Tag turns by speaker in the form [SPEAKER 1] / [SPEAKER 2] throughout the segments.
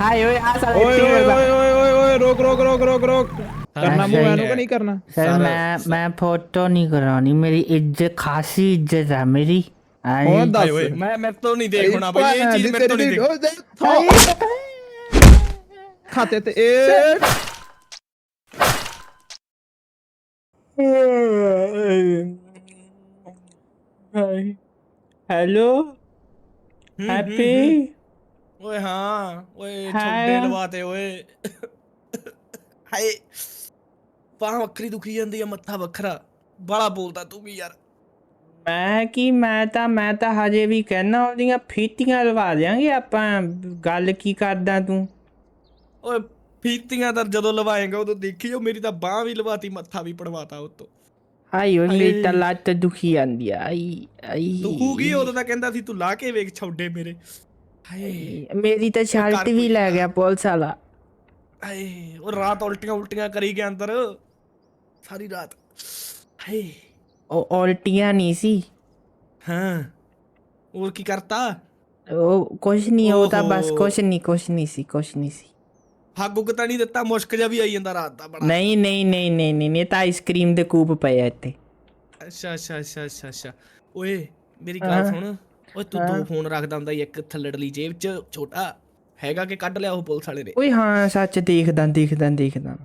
[SPEAKER 1] ਹਾਏ ਓਏ ਆ ਸਾਲੇ
[SPEAKER 2] ਓਏ ਓਏ ਓਏ ਓਏ ਓਏ ਓਏ ਰੋਕ ਰੋਕ ਰੋਕ ਰੋਕ ਰੋਕ। ਕਰਨਾ ਮੂੰਹ ਐਨੂੰ ਕਿ ਨਹੀਂ ਕਰਨਾ।
[SPEAKER 1] ਸਰ ਮੈਂ ਮੈਂ ਫੋਟੋ ਨਹੀਂ ਕਰਾਉਣੀ ਮੇਰੀ ਇੱਜ਼ਤ ਖਾਸੀ ਇੱਜ਼ਤ ਹੈ ਮੇਰੀ।
[SPEAKER 2] ਦੱਸ।
[SPEAKER 3] ਓਏ ਮੈਂ ਮੈਂ ਤੋਂ ਨਹੀਂ ਦੇਖ ਹੋਣਾ ਬਈ ਇਹ ਚੀਜ਼ ਮੇਰੇ ਤੋਂ ਨਹੀਂ ਦੇਖ।
[SPEAKER 2] ਖਾਤੇ ਤੇ ਇਹ
[SPEAKER 1] ਹੈਲੋ? ਹੈਪੀ?
[SPEAKER 3] ਓਏ ਹਾਂ ਓਏ। ਛੋਟੇ ਲਵਾਤੇ ਓਏ। ਹਾਏ ਬਾਹ ਵੱਖਰੀ ਦੁਖੀ ਜਾਂਦੀ ਆ ਮੱਥਾ ਵੱਖਰਾ। ਬਾਲਾ ਬੋਲਦਾ ਤੂੰ ਵੀ ਯਾਰ।
[SPEAKER 1] ਮੈਂ ਕੀ ਮੈਂ ਤਾਂ ਮੈਂ ਤਾਂ ਹਜੇ ਵੀ ਕਹਿਣਾ ਉਹਦੀਆਂ ਫੀਤੀਆਂ ਲਵਾ ਦਿਆਂਗੇ ਆਪਾਂ। ਗੱਲ ਕੀ ਕਰਦਾ ਤੂੰ?
[SPEAKER 3] ਓਏ ਫੀਤੀਆਂ ਤਾਂ ਜਦੋਂ ਲਵਾਏਗਾ ਉਦੋਂ ਦੇਖੀਓ ਮੇਰੀ ਤਾਂ ਬਾਹ ਵੀ ਲਵਾਤੀ ਮੱਥਾ ਵੀ ਪੜਵਾਤਾ ਉਤੋਂ
[SPEAKER 1] ਆਈ ਓਏ ਮੇਰੀ ਤਾਂ। ਲੱਤ ਦੁਖੀ ਜਾਂਦੀ ਆਈ ਆਈ।
[SPEAKER 3] ਦੁਖੂਗੀ ਉਦੋਂ ਤਾਂ ਕਹਿੰਦਾ ਸੀ ਤੂੰ ਲਾ ਕੇ ਵੇਖ ਛੋਡੇ ਮੇਰੇ। ਹਾਏ।
[SPEAKER 1] ਮੇਰੀ ਤਾਂ ਸ਼ਰਟ ਵੀ ਲੈ ਗਿਆ ਪੁਲਿਸ ਵਾਲਾ।
[SPEAKER 3] ਹਾਏ ਉਹ ਰਾਤ ਉਲਟੀਆਂ ਉਲਟੀਆਂ ਕਰੀ ਗਿਆ ਅੰਦਰ। ਸਾਰੀ ਰਾਤ। ਹਾਏ।
[SPEAKER 1] ਉਹ ਉਲਟੀਆਂ ਨਹੀਂ ਸੀ।
[SPEAKER 3] ਹਾਂ। ਹੋਰ ਕੀ ਕਰਤਾ?
[SPEAKER 1] ਉਹ ਕੁਛ ਨਹੀਂ ਉਹ ਤਾਂ ਬਸ। ਕੁਛ ਨਹੀਂ ਕੁਛ ਨਹੀਂ ਸੀ ਕੁਛ ਨਹੀਂ ਸੀ।
[SPEAKER 3] ਹੱਗ ਤਾਂ ਨਹੀਂ ਦਿੱਤਾ ਮੁਸ਼ਕ ਜਿਹਾ ਵੀ ਆਈ ਜਾਂਦਾ ਰਾਤ ਦਾ ਬੜਾ।
[SPEAKER 1] ਨਹੀਂ ਨਹੀਂ ਨਹੀਂ ਨਹੀਂ ਨਹੀਂ ਨਹੀਂ ਇਹ ਤਾਂ ਆਈਸਕ੍ਰੀਮ ਦੇ ਕੂਪ ਪਏ ਆ ਇੱਥੇ।
[SPEAKER 3] ਅੱਛਾ ਅੱਛਾ ਅੱਛਾ ਅੱਛਾ ਅੱਛਾ। ਓਏ ਮੇਰੀ ਗੱਲ ਸੁਣ। ਓਏ ਤੂੰ ਦੋ ਫੋਨ ਰੱਖਦਾ ਹੁੰਦਾ ਸੀ, ਇੱਕ ਥੱਲੜਲੀ ਜੇਬ 'ਚ ਛੋਟਾ ਹੈਗਾ ਕਿ ਕੱਢ ਲਿਆ ਉਹ ਪੁਲਿਸ ਵਾਲੇ ਨੇ?
[SPEAKER 1] ਓਏ ਹਾਂ ਸੱਚ ਦੇਖਦਾ ਦੇਖਦਾ ਦੇਖਦਾ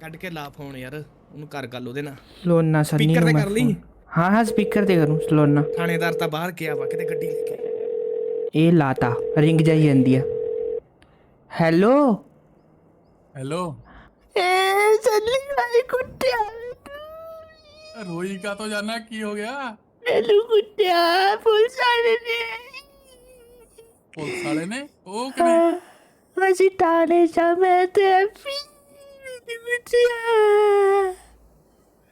[SPEAKER 3] ਕੱਢ ਕੇ ਲਾ ਫੋਨ ਯਾਰ ਉਹਨੂੰ ਕਰ ਗੱਲ ਉਹਦੇ ਨਾਲ।
[SPEAKER 1] ਸਲੋਨਾ ਸੰਨੀ
[SPEAKER 3] Speaker
[SPEAKER 1] ਨੂੰ
[SPEAKER 3] ਤੇ
[SPEAKER 1] ਮੈਂ
[SPEAKER 3] ਕਰ ਲਈ?
[SPEAKER 1] phone- ਹਾਂ ਹਾਂ ਸਪੀਕਰ ਤੇ ਕਰੂੰ ਸਲੋਨਾ
[SPEAKER 3] ਥਾਣੇਦਾਰ ਤਾਂ ਬਾਹਰ ਗਿਆ ਵਾ ਕਿਤੇ ਗੱਡੀ ਲੈ ਕੇ।
[SPEAKER 1] ਇਹ ਲਾਤਾ ਰਿੰਗ ਜਾਈ ਜਾਂਦੀ ਆ। ਹੈਲੋ?
[SPEAKER 4] ਹੈਲੋ?
[SPEAKER 1] ਏ ਸੰਨੀ ਵਾਲੀ ਕੁੱਤਿਆ
[SPEAKER 4] ਰੋਈ ਕਾ ਤੋਂ ਜਾਣਾ ਕੀ ਹੋ ਗਿਆ?
[SPEAKER 1] ਮੈਨੂੰ ਕੁੱਤਿਆ ਪੁਲਿਸ ਵਾਲੇ ਨੇ।
[SPEAKER 4] ਪੁਲਿਸ ਵਾਲੇ ਨੇ? ਉਹ ਕਿਵੇਂ?
[SPEAKER 1] ਅਸੀਂ ਤਾਲੇ ਸਮੇਂ ਤੇ ਪੀ ਕੁੱਤਿਆ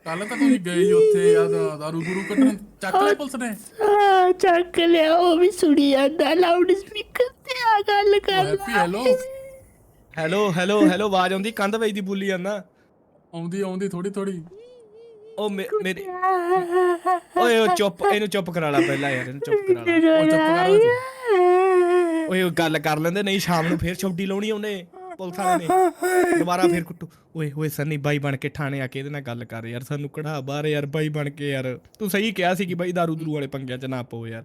[SPEAKER 4] ਕੱਲ ਤਾਂ ਤੁਸੀਂ ਗਏ ਸੀ ਉੱਥੇ ਆ ਦਾਰੂ ਦੂਰੂ ਕੱਢਣ। ਚੱਕ ਲਿਆ ਪੁਲਿਸ ਨੇ?
[SPEAKER 1] ਆ ਚੱਕ ਲਿਆ ਉਹ ਵੀ ਸੁਣੀ ਜਾਂਦਾ ਲਾਊਡ ਸਪੀਕਰ ਤੇ ਆ ਗੱਲ ਕਰ
[SPEAKER 4] Happy hello?
[SPEAKER 3] Hello hello hello ਆਵਾਜ਼ ਆਉਂਦੀ ਕੰਧ ਵੇਚਦੀ ਬੋਲੀ ਜਾਂਦਾ।
[SPEAKER 4] ਆਉਂਦੀ ਆਉਂਦੀ ਥੋੜੀ ਥੋੜੀ
[SPEAKER 3] ਉਹ ਮੇ- ਮੇਰੇ ਓਏ ਉਹ ਚੁੱਪ ਇਹਨੂੰ ਚੁੱਪ ਕਰਾ ਲਾ ਪਹਿਲਾਂ ਯਾਰ ਇਹਨੂੰ ਚੁੱਪ ਕਰਾ ਲਾ।
[SPEAKER 4] ਉਹ ਚੁੱਪ ਕਰ ਓਏ ਤੂੰ।
[SPEAKER 3] ਓਏ ਉਹ ਗੱਲ ਕਰ ਲੈਂਦੇ ਨਹੀਂ ਸ਼ਾਮ ਨੂੰ ਫੇਰ ਛੁੱਟੀ ਲਾਉਣੀ ਉਹਨੇ ਪੁਲਿਸ ਵਾਲੇ ਨੇ। ਦੁਬਾਰਾ ਫੇਰ ਕੁੱਟੂ। ਓਏ ਓਏ ਸੰਨੀ ਬਾਈ ਬਣ ਕੇ ਥਾਣੇ ਆ ਕੇ ਇਹਦੇ ਨਾਲ ਗੱਲ ਕਰ ਯਾਰ ਸਾਨੂੰ ਕਢਾ ਬਾਹਰ ਯਾਰ ਬਾਈ ਬਣ ਕੇ ਯਾਰ। ਤੂੰ ਸਹੀ ਕਿਹਾ ਸੀ ਕਿ ਬਾਈ ਦਾਰੂ ਦਰੂ ਵਾਲੇ ਪੰਗਿਆਂ 'ਚ ਨਾ ਪਓ ਯਾਰ।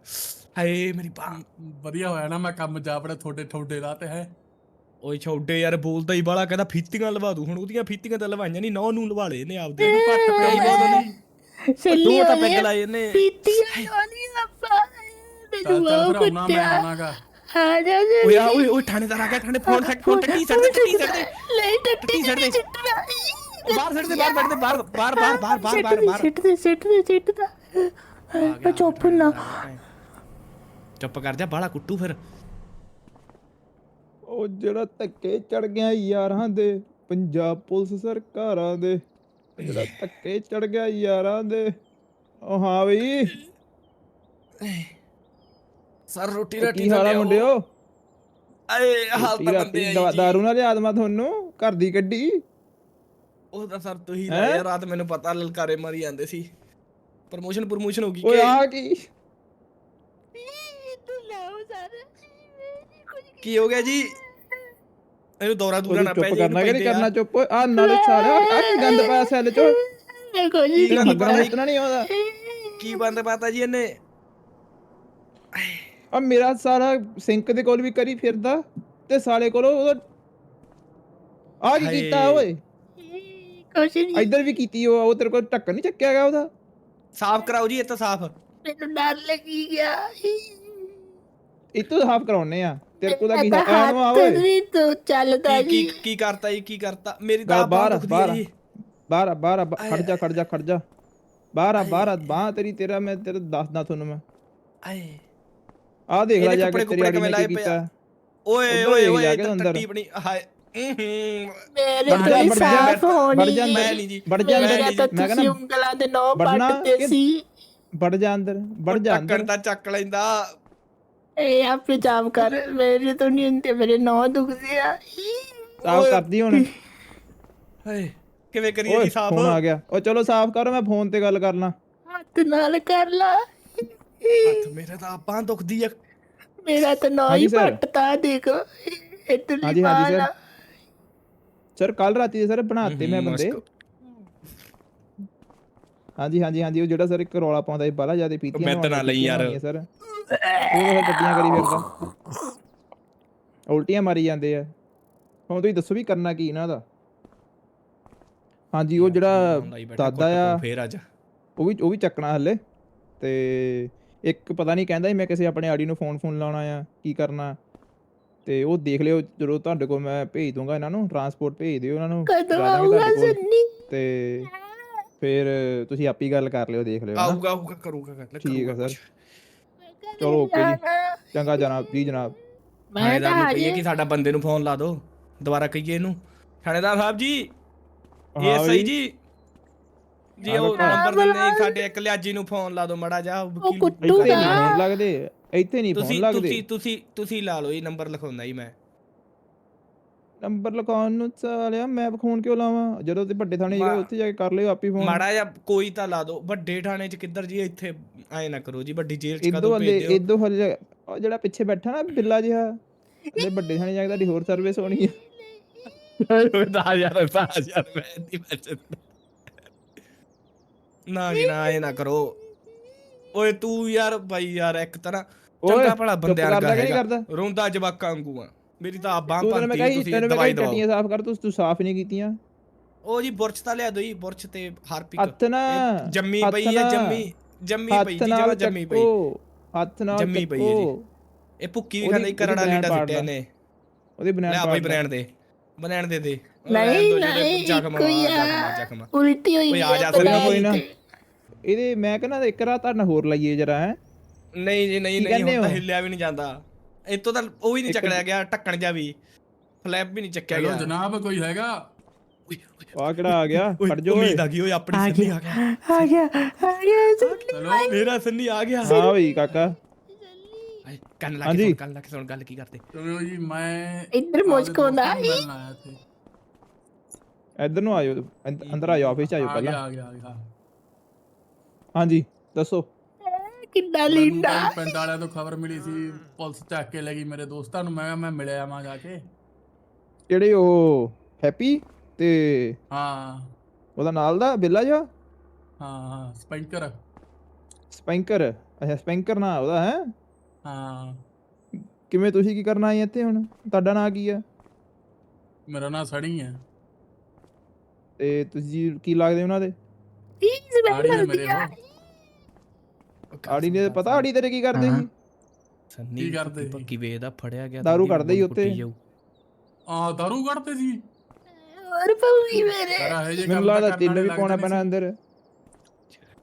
[SPEAKER 3] ਹਾਏ ਮੇਰੀ ਬਾਹ
[SPEAKER 4] ਵਧੀਆ ਹੋਇਆ ਨਾ ਮੈਂ ਕੰਮ ਜਾ ਬੜਾ ਥੋੜੇ ਥੋੜੇ ਦਾ ਤੇ ਹੈ।
[SPEAKER 3] ਓਏ ਛੋਡੇ ਯਾਰ ਬੋਲਦਾ ਹੀ ਬਾਲਾ ਕਹਿੰਦਾ ਫੀਤੀਆਂ ਲਵਾ ਦੂ। ਹੁਣ ਉਹਦੀਆਂ ਫੀਤੀਆਂ ਤਾਂ ਲਵਾਈਆਂ ਨਹੀਂ ਨੌ ਨੂੰ ਲਵਾ ਲਏ ਨੇ ਆਪਦੇ
[SPEAKER 4] ਘੱਟ
[SPEAKER 3] ਪਿਆਈ
[SPEAKER 4] ਪਿਆ
[SPEAKER 3] ਬਹੁਤ ਉਹਨੇ।
[SPEAKER 1] ਸੱਲੀ
[SPEAKER 3] ਤੂੰ ਤਾਂ ਪੈਗ ਲਾਏ ਨੇ
[SPEAKER 1] ਪੀਤੀ ਆਣੀ ਅੱਪਾ
[SPEAKER 4] ਚੱਲ ਚੱਲ ਫਿਰ ਆਉਣਾ ਮੈਂ ਆਉਣਾਗਾ।
[SPEAKER 1] ਆ ਜਾ ਜਾ
[SPEAKER 3] ਓਏ ਆ ਓਏ ਓਏ ਥਾਣੇਦਾਰ ਆ ਗਿਆ ਥਾਣੇ ਫੋਨ ਸੈੱਟ ਫੋਨ ਟੱਟੀ ਸੜ ਦੇ ਟੱਟੀ ਸੜ ਦੇ।
[SPEAKER 1] ਲੈ ਟੱਟੀ
[SPEAKER 3] ਸੜ ਦੇ। ਬਾਹਰ ਸੜ ਦੇ ਬਾਹਰ ਸੜ ਦੇ ਬਾਹਰ ਬਾਹਰ ਬਾਹਰ ਬਾਹਰ ਬਾਹਰ ਬਾਹਰ ਬਾਹਰ।
[SPEAKER 1] ਸਿੱਟ ਦੇ ਸਿੱਟ ਦੇ ਸਿੱਟ ਦਾ। ਚੁੱਪ ਨਾ।
[SPEAKER 3] ਚੁੱਪ ਕਰ ਜਾ ਬਾਲਾ ਕੁੱਟੂ ਫਿਰ।
[SPEAKER 2] ਉਹ ਜਿਹੜਾ ਧੱਕੇ ਚੜ ਗਿਆ ਯਾਰਾਂ ਦੇ ਪੰਜਾਬ ਪੁਲਿਸ ਸਰਕਾਰਾਂ ਦੇ। ਜਿਹੜਾ ਧੱਕੇ ਚੜ ਗਿਆ ਯਾਰਾਂ ਦੇ। ਉਹ ਹਾਂ ਬਈ।
[SPEAKER 3] ਸਰ ਰੋਟੀ ਰਾਟੀ
[SPEAKER 2] ਕੀ ਹਾਲ ਆ ਮੁੰਡਿਓ?
[SPEAKER 3] ਆਏ ਹਾਲ ਤਾਂ ਬੰਦੇ ਆ ਜੀ।
[SPEAKER 2] ਦਾਰੂ ਨਾਲ ਯਾਦ ਮੈਂ ਤੁਹਾਨੂੰ ਘਰ ਦੀ ਗੱਡੀ।
[SPEAKER 3] ਉਹ ਤਾਂ ਸਰ ਤੁਸੀਂ
[SPEAKER 2] ਹੈਂ?
[SPEAKER 3] ਲਾਇਆ ਰਾਤ ਮੈਨੂੰ ਪਤਾ ਲਲਕਾਰੇ ਮਾਰੀ ਜਾਂਦੇ ਸੀ। ਪ੍ਰਮੋਸ਼ਨ ਪ੍ਰਮੋਸ਼ਨ ਹੋ ਗਈ
[SPEAKER 2] ਓਏ
[SPEAKER 3] ਕਿ?
[SPEAKER 2] ਆ ਕੀ?
[SPEAKER 1] ਤੂੰ ਲਾਓ ਸਾਰੇ।
[SPEAKER 3] ਕੀ ਹੋ ਗਿਆ ਜੀ? ਇਹਨੂੰ ਦੌਰਾ ਦੂਰਾ ਨਾ ਪੈ
[SPEAKER 2] ਚੁੱਪ ਕਰਨਾ ਕਿ ਨਹੀਂ ਕਰਨਾ ਚੁੱਪ? ਆ ਨਾਲੇ ਸਾਰਾ ਆ ਕੀ ਗੰਦ ਪਾਇਆ ਸੈੱਲ ਚੋ?
[SPEAKER 1] ਕੁਝ
[SPEAKER 3] ਕੀ ਗੰਦ ਪਾਇਆ?
[SPEAKER 2] ਮੁੱਤਣਾ ਨਹੀਂ ਆਉਂਦਾ।
[SPEAKER 3] ਕੀ ਬੰਦ ਪਾਤਾ ਜੀ ਇਹਨੇ?
[SPEAKER 2] ਆ ਮੇਰਾ ਸਾਰਾ ਸਿੰਕ ਦੇ ਕੋਲ ਵੀ ਕਰੀ ਫਿਰਦਾ ਤੇ ਸਾਲੇ ਕੋਲ ਆ ਕੀ। ਕੀਤਾ ਓਏ?
[SPEAKER 1] ਕੁਝ ਨਹੀਂ।
[SPEAKER 2] ਇੱਧਰ ਵੀ ਕੀਤੀ ਉਹ ਉਹ ਤੇਰੇ ਕੋਲ ਢੱਕਣ ਨਹੀਂ ਚੱਕਿਆ ਗਿਆ ਉਹਦਾ?
[SPEAKER 3] ਸਾਫ਼ ਕਰਾਓ ਜੀ ਇਹ ਤਾਂ ਸਾਫ਼।
[SPEAKER 1] ਮੈਨੂੰ ਡਰ ਲੱਗੀ ਗਿਆ।
[SPEAKER 2] ਇਤੋਂ ਸਾਫ਼ ਕਰਾਉਣੇ ਆ। ਤੇਰੇ ਕੋਲ ਤਾਂ ਕੀ ਆਣ
[SPEAKER 1] ਵਾ
[SPEAKER 2] ਓਏ।
[SPEAKER 1] ਨਹੀਂ ਤੂੰ ਚੱਲਦਾ ਜੀ
[SPEAKER 3] ਕੀ ਕੀ ਕਰਤਾ ਜੀ ਕੀ ਕਰਤਾ? ਮੇਰੀ ਤਾਂ
[SPEAKER 2] ਬਾਹਰ
[SPEAKER 3] ਬਾਹਰ।
[SPEAKER 2] ਬਾਹਰ ਬਾਹਰ ਖੜ ਜਾ ਖੜ ਜਾ ਖੜ ਜਾ। ਬਾਹਰ ਬਾਹਰ ਬਾਹ ਤੇਰੀ ਤੇਰਾ ਮੈਂ ਤੇਰਾ ਦੱਸਦਾ ਤੁਹਾਨੂੰ ਮੈਂ।
[SPEAKER 3] ਆਏ।
[SPEAKER 2] ਆ ਦੇਖ ਲੈ ਜਾ ਕੇ ਤੇਰੀ ਆੜੀ ਨੇ ਕੀ ਕੀਤਾ।
[SPEAKER 3] ਓਏ ਓਏ ਓਏ ਟੱਟੀ ਬਣੀ ਹਾਏ
[SPEAKER 1] ਮੇਰੇ ਤੋਂ ਸਾਫ਼ ਹੋਣੀ
[SPEAKER 3] ਮੈਂ ਨਹੀਂ ਜੀ।
[SPEAKER 2] ਵੜ ਜਾ ਮੈਂ ਕਹਿੰਦਾ
[SPEAKER 1] ਉਂਗਲਾਂ ਦੇ ਨੌ ਪੱਟਦੇ ਸੀ।
[SPEAKER 2] ਵੜ ਜਾ ਅੰਦਰ ਵੜ ਜਾ ਅੰਦਰ।
[SPEAKER 3] ਚੱਕ ਲੈਂਦਾ।
[SPEAKER 1] ਇਹ ਆਪੇ ਜਾਮ ਕਰ ਮੇਰੇ ਤੋਂ ਨਹੀਂ ਹੁੰਦੇ ਮੇਰੇ ਨੌ ਦੁਖਦੇ ਆ।
[SPEAKER 2] ਸਾਫ਼ ਕਰਦੀ ਹੁਣ।
[SPEAKER 3] ਹਾਏ ਕਿਵੇਂ ਕਰੀਏ
[SPEAKER 2] ਓਏ
[SPEAKER 3] ਜੀ ਸਾਫ਼?
[SPEAKER 2] ਫੋਨ ਆ ਗਿਆ। ਉਹ ਚਲੋ ਸਾਫ਼ ਕਰੋ ਮੈਂ ਫੋਨ ਤੇ ਗੱਲ ਕਰਨਾ।
[SPEAKER 1] ਹੱਥ ਨਾਲ ਕਰ ਲਾ।
[SPEAKER 3] ਹੱਥ ਮੇਰੇ ਤਾਂ ਆਪਾਂ ਦੁਖਦੀ ਆ।
[SPEAKER 1] ਮੇਰਾ ਤਾਂ ਨੌ
[SPEAKER 2] ਹਾਂਜੀ
[SPEAKER 1] ਹੀ। ਪੱਟਤਾ ਦੇਖ ਇਟਲੀ
[SPEAKER 2] ਹਾਂਜੀ, ਹਾਂਜੀ,
[SPEAKER 1] ਮਾਲ
[SPEAKER 2] ਸਰ। ਕੱਲ ਰਾਤੀ ਸਰ ਬਣਾਤੇ ਮੈਂ ਬੰਦੇ। ਹਾਂਜੀ ਹਾਂਜੀ ਹਾਂਜੀ ਉਹ ਜਿਹੜਾ ਸਰ ਇੱਕ ਰੌਲਾ ਪਾਉਂਦਾ ਸੀ ਬਾਲਾ ਜ਼ਿਆਦਾ ਪੀਤੀਆਂ
[SPEAKER 3] ਮੈਂ ਤਾਂ ਨਾ ਲਈ ਯਾਰ।
[SPEAKER 2] ਸਰ। ਉਹ ਤਾਂ ਟੱਟੀਆਂ ਕਰੀ ਫਿਰਦਾ। ਉਲਟੀਆਂ ਮਾਰੀ ਜਾਂਦੇ ਆ। ਹੁਣ ਤੁਸੀਂ ਦੱਸੋ ਵੀ ਕਰਨਾ ਕੀ ਇਹਨਾਂ ਦਾ? ਹਾਂਜੀ ਉਹ ਜਿਹੜਾ
[SPEAKER 3] ਬੈਠਾ
[SPEAKER 2] ਦਾਦਾ
[SPEAKER 3] ਕੁੱਟ
[SPEAKER 2] ਆ
[SPEAKER 3] ਕੋ ਫੇਰ ਅੱਜ
[SPEAKER 2] ਉਹ ਵੀ ਉਹ ਵੀ ਚੱਕਣਾ ਹੱਲੇ। ਤੇ ਇੱਕ ਪਤਾ ਨਹੀਂ ਕਹਿੰਦਾ ਸੀ ਮੈਂ ਕਿਸੇ ਆਪਣੇ ਆੜੀ ਨੂੰ ਫੋਨ ਫੋਨ ਲਾਉਣਾ ਆ ਕੀ ਕਰਨਾ। ਤੇ ਉਹ ਦੇਖ ਲਿਓ ਜਦੋਂ ਤੁਹਾਡੇ ਕੋਲ ਮੈਂ ਭੇਜ ਦੂੰਗਾ ਇਹਨਾਂ ਨੂੰ ਟਰਾਂਸਪੋਰਟ ਭੇਜ ਦਿਓ ਉਹਨਾਂ ਨੂੰ।
[SPEAKER 1] ਕਦੋਂ
[SPEAKER 2] ਜਾ ਦਾਂਗੇ
[SPEAKER 1] ਆਊਗਾ
[SPEAKER 2] ਤੁਹਾਡੇ ਕੋਲ।
[SPEAKER 1] ਸੰਨੀ?
[SPEAKER 2] ਤੇ ਫਿਰ ਤੁਸੀਂ ਆਪੀ ਗੱਲ ਕਰ ਲਿਓ ਦੇਖ ਲਿਓ ਨਾ
[SPEAKER 3] ਆਊਗਾ ਆਊਗਾ ਕਰੂਗਾ ਗੱਲ
[SPEAKER 2] ਠੀਕ
[SPEAKER 3] ਕਰੂਗਾ
[SPEAKER 2] ਸਰ। ਚਲੋ ਓਕੇ ਜੀ। ਚੰਗਾ ਜਨਾਬ ਜੀ ਜਨਾਬ।
[SPEAKER 1] ਮੈਂ
[SPEAKER 3] ਥਾਣੇਦਾਰ
[SPEAKER 1] ਤਾਂ
[SPEAKER 3] ਨੂੰ ਕਹੀਏ
[SPEAKER 1] ਹਜੇ
[SPEAKER 3] ਕਿ ਸਾਡਾ ਬੰਦੇ ਨੂੰ ਫੋਨ ਲਾ ਦਿਓ ਦੁਬਾਰਾ ਕਹੀਏ ਇਹਨੂੰ। ਥਾਣੇਦਾਰ ਸਾਹਿਬ ਜੀ
[SPEAKER 2] ਹਾਂ
[SPEAKER 3] ਇਹ
[SPEAKER 2] ਬਈ।
[SPEAKER 3] ਸਹੀ ਜੀ ਜੀ
[SPEAKER 2] ਹਾਂ
[SPEAKER 3] ਉਹ। ਨੰਬਰ ਦਿੰਦੇ ਜੀ ਸਾਡੇ ਇੱਕ ਲਿਆਜੀ ਨੂੰ ਫੋਨ ਲਾ ਦਿਓ ਮੜਾ ਜਾ
[SPEAKER 1] ਉਹ
[SPEAKER 2] ਇੱਥੇ ਨਹੀਂ ਫੋਨ ਲੱਗਦੇ ਇੱਥੇ ਨਹੀਂ ਫੋਨ
[SPEAKER 3] ਤੁਸੀਂ
[SPEAKER 2] ਲੱਗਦੇ।
[SPEAKER 3] ਤੁਸੀਂ ਤੁਸੀਂ ਤੁਸੀਂ ਲਾ ਲਓ ਇਹ ਨੰਬਰ ਲਿਖਾਉਂਦਾ ਜੀ ਮੈਂ।
[SPEAKER 2] ਨੰਬਰ ਲਿਖਾਉਣ ਨੂੰ ਚਾਲਿਆ ਮੈਂ ਫੋਨ ਕਿਉਂ ਲਾਵਾਂ? ਜਦੋਂ ਤੇ ਵੱਡੇ ਥਾਣੇ ਜਾਓ
[SPEAKER 3] ਮਾ-
[SPEAKER 2] ਉੱਥੇ ਜਾ ਕੇ ਕਰ ਲਿਓ ਆਪੀ ਫੋਨ।
[SPEAKER 3] ਮਾੜਾ ਜਾਂ ਕੋਈ ਤਾਂ ਲਾ ਦਿਓ ਵੱਡੇ ਥਾਣੇ 'ਚ ਕਿੱਧਰ ਜੀ ਇੱਥੇ ਐ ਨਾ ਕਰੋ ਜੀ ਵੱਡੀ ਜੇਲ੍ਹ 'ਚ
[SPEAKER 2] ਇਦੋਂ
[SPEAKER 3] ਕਦੋਂ
[SPEAKER 2] ਹਲੇ
[SPEAKER 3] ਭੇਜ ਦਿਓ
[SPEAKER 2] ਇਦੋਂ ਹਲੇ ਉਹ ਜਿਹੜਾ ਪਿੱਛੇ ਬੈਠਾ ਨਾ ਬਿੱਲਾ ਜਿਹਾ ਹਲੇ ਵੱਡੇ ਥਾਣੇ ਜਾ ਕੇ ਤੁਹਾਡੀ ਹੋਰ ਸਰਵਿਸ ਹੋਣੀ ਹੈ
[SPEAKER 3] ਓਏ ਦਾ ਯਾਰ ਦਾ ਯਾਰ ਮੈਂ ਨਹੀਂ ਬਚਦਾ ਨਾ ਜੀ ਨਾ ਇਹ ਨਾ ਕਰੋ। ਓਏ ਤੂੰ ਯਾਰ ਬਾਈ ਯਾਰ ਇੱਕ ਤਰ੍ਹਾਂ
[SPEAKER 2] ਓਏ,
[SPEAKER 3] ਚੰਗਾ ਭਲਾ
[SPEAKER 2] ਚੁੱਪ
[SPEAKER 3] ਬੰਦਿਆਂ
[SPEAKER 2] ਕਰਦਾ
[SPEAKER 3] ਵਰਗਾ
[SPEAKER 2] ਕਿ ਨਹੀਂ
[SPEAKER 3] ਹੈਗਾ।
[SPEAKER 2] ਕਰਦਾ?
[SPEAKER 3] ਰੋਂਦਾ ਜਵਾਕਾਂ ਵਾਂਗੂ ਆ। ਮੇਰੀ ਤਾਂ ਆਪ ਬਾਂਹ
[SPEAKER 2] ਤੂੰ ਤੈਨੂੰ ਮੈਂ
[SPEAKER 3] ਪੰਤੀ
[SPEAKER 2] ਕਹੀ
[SPEAKER 3] ਤੁਸੀਂ
[SPEAKER 2] ਤੈਨੂੰ ਮੈਂ
[SPEAKER 3] ਦਵਾਈ
[SPEAKER 2] ਕਹੀ
[SPEAKER 3] ਦਵਾਓ।
[SPEAKER 2] ਟੱਟੀਆਂ ਸਾਫ਼ ਕਰ ਤੂੰ ਤੂੰ ਸਾਫ਼ ਨਹੀਂ ਕੀਤੀਆਂ।
[SPEAKER 3] ਉਹ ਜੀ ਬੁਰਚ ਤਾਂ ਲਿਆ ਦੋ ਜੀ ਬੁਰਚ ਤੇ ਹਾਰਪਿਕ।
[SPEAKER 2] ਹੱਥ ਨਾ
[SPEAKER 3] ਇਹ ਜੰਮੀ
[SPEAKER 2] ਹੱਥ
[SPEAKER 3] ਪਈ ਹੈ
[SPEAKER 2] ਨਾ-
[SPEAKER 3] ਜੰਮੀ ਜੰਮੀ ਪਈ
[SPEAKER 2] ਹੱਥ
[SPEAKER 3] ਜੀ
[SPEAKER 2] ਨਾਲ
[SPEAKER 3] ਜਮਾ ਜੰਮੀ ਪਈ।
[SPEAKER 2] ਚੱਕੋ ਹੱਥ ਨਾਲ
[SPEAKER 3] ਜੰਮੀ ਪਈ ਹੈ ਜੀ।
[SPEAKER 2] ਚੱਕੋ।
[SPEAKER 3] ਇਹ ਭੁੱਕੀ ਵੀ
[SPEAKER 2] ਉਹਦੀ-
[SPEAKER 3] ਖਾਂਦਾ ਕਰੜਾ
[SPEAKER 2] ਉਹਦੀ
[SPEAKER 3] ਲੀੜਾ
[SPEAKER 2] ਬਨੈਣ
[SPEAKER 3] ਸਿੱਟਿਆ
[SPEAKER 2] ਪਾੜ
[SPEAKER 3] ਨੇ
[SPEAKER 2] ਉਹਦੀ ਬਨੈਣ
[SPEAKER 3] ਲੈ
[SPEAKER 2] ਲੈ।
[SPEAKER 3] ਬਣਾਣ ਦੇ। ਬਣਾਣ ਦੇ ਦੇ।
[SPEAKER 1] ਨਹੀਂ ਨਹੀਂ
[SPEAKER 3] ਆ,
[SPEAKER 1] ਕੋਈ
[SPEAKER 3] ਆ, ਆ।
[SPEAKER 1] ਉਲਟੀ ਹੋਈ
[SPEAKER 3] ਆ ਜਾ
[SPEAKER 1] ਹੈ
[SPEAKER 3] ਕੋਈ ਨਾ,
[SPEAKER 2] ਇਹਦੇ ਮੈਂ ਕਹਿੰਦਾ ਇੱਕ ਰਾਤ ਤੁਹਾਡਾ ਹੋਰ ਲਾਈਏ ਜਰਾ ਹੈ।
[SPEAKER 3] ਨਹੀਂ ਜੀ ਨਹੀਂ
[SPEAKER 2] ਕੀ
[SPEAKER 3] ਨਹੀਂ
[SPEAKER 2] ਕਹਿੰਦੇ
[SPEAKER 3] ਹੁਣ ਤਾਂ
[SPEAKER 2] ਹੋ?
[SPEAKER 3] ਹਿੱਲਿਆ ਵੀ ਨਹੀਂ ਜਾਂਦਾ। ਇਤੋਂ ਤਾਂ ਉਹ ਵੀ ਨਹੀਂ ਚੱਕੜਿਆ ਗਿਆ ਢੱਕਣ ਜਾ ਵੀ। ਫਲੈਪ ਵੀ ਨਹੀਂ ਚੱਕਿਆ ਗਿਆ।
[SPEAKER 4] ਜਨਾਬ ਕੋਈ ਹੈਗਾ?
[SPEAKER 2] ਆ ਕਿਹੜਾ ਆ ਗਿਆ? ਫੜ ਜੋ
[SPEAKER 3] ਉਮੀਦ ਆ ਗਈ ਓਏ ਆਪਣੀ ਸੰਨੀ ਆ ਗਿਆ।
[SPEAKER 1] ਆ ਗਿਆ ਆ ਗਿਆ ਸੰਨੀ
[SPEAKER 3] ਮੇਰਾ ਸੰਨੀ ਆ ਗਿਆ।
[SPEAKER 2] ਹਾਂ ਬਈ ਕਾਕਾ।
[SPEAKER 3] ਕੰਨ ਲਾ ਕੇ ਕੰਨ ਲਾ ਕੇ ਸੁਣ ਗੱਲ ਕੀ ਕਰਦੇ।
[SPEAKER 4] ਚਲੋ ਜੀ ਮੈਂ
[SPEAKER 1] ਇੱਧਰ ਮੁਝਕੋ ਨਾ
[SPEAKER 2] ਇੱਧਰ ਨੂੰ ਆਇਓ ਅੰਦ- ਅੰਦਰ ਆਇਓ ਆਫਿਸ ਚ ਆਇਓ
[SPEAKER 4] ਆ
[SPEAKER 2] ਪਹਿਲਾਂ।
[SPEAKER 4] ਆ ਗਿਆ ਆ ਗਿਆ।
[SPEAKER 2] ਹਾਂਜੀ ਦੱਸੋ।
[SPEAKER 1] ਕਿੰਨਾ
[SPEAKER 4] ਮੈਨੂੰ
[SPEAKER 1] ਲੀਂਡਾ
[SPEAKER 4] ਜੀ ਪਿੰਡ ਵਾਲਿਆਂ ਤੋਂ ਖਬਰ ਮਿਲੀ ਸੀ ਪੁਲਿਸ ਚੱਕ ਕੇ ਲੈ ਗਈ ਮੇਰੇ ਦੋਸਤਾਂ ਨੂੰ ਮੈਂ ਕਿਹਾ ਮੈਂ ਮਿਲਿਆ ਆਵਾਂ ਜਾ ਕੇ।
[SPEAKER 2] ਜਿਹੜੇ ਉਹ ਹੈਪੀ ਤੇ
[SPEAKER 4] ਹਾਂ।
[SPEAKER 2] ਉਹਦਾ ਨਾਲ ਦਾ ਬਿੱਲਾ ਜਿਹਾ?
[SPEAKER 4] ਹਾਂ ਹਾਂ ਸਪੈਂਕਰ।
[SPEAKER 2] ਸਪੈਂਕਰ ਅੱਛਾ ਸਪੈਂਕਰ ਨਾ ਉਹਦਾ ਹੈ?
[SPEAKER 4] ਹਾਂ।
[SPEAKER 2] ਕਿਵੇਂ ਤੁਸੀਂ ਕੀ ਕਰਨਾ ਆਏ ਇੱਥੇ ਹੁਣ? ਤੁਹਾਡਾ ਨਾਂ ਕੀ ਆ
[SPEAKER 4] ਮੇਰਾ ਨਾਂ ਸਣੀ ਹੈ।
[SPEAKER 2] ਤੇ ਤੁਸੀਂ ਕੀ ਲੱਗਦੇ ਉਹਨਾਂ ਦੇ?
[SPEAKER 1] ਪਲੀਜ਼ ਮੈਂ
[SPEAKER 4] ਆੜੀ ਨੇ
[SPEAKER 1] ਲੱਗਦੀ
[SPEAKER 4] ਮੇਰੇ
[SPEAKER 1] ਆ?
[SPEAKER 4] ਉਹ
[SPEAKER 2] ਆੜੀ ਨੇ ਪਤਾ ਆੜੀ ਤੇਰੇ ਕੀ ਕਰਦੇ ਸੀ?
[SPEAKER 3] ਸੰਨੀ
[SPEAKER 4] ਕੀ ਕਰਦੇ ਸੀ?
[SPEAKER 3] ਪੱਕੀ ਵੇਦਾ ਫੜਿਆ ਗਿਆ
[SPEAKER 2] ਦਾਰੂ ਕੱਢਦੇ
[SPEAKER 3] ਕੁੱਟੀ
[SPEAKER 2] ਉੱਤੇ।
[SPEAKER 4] ਆ ਦਾਰੂ ਕੱਢਦੇ ਸੀ?
[SPEAKER 1] ਹੋਰ ਪਊਗੀ ਮੇਰੇ।
[SPEAKER 4] ਤੇਰਾ ਇਹ ਜੇ
[SPEAKER 2] ਮੈਨੂੰ ਲੱਗਦਾ ਤੈਨੂੰ ਵੀ ਪਾਉਣਾ ਪੈਣਾ ਅੰਦਰ।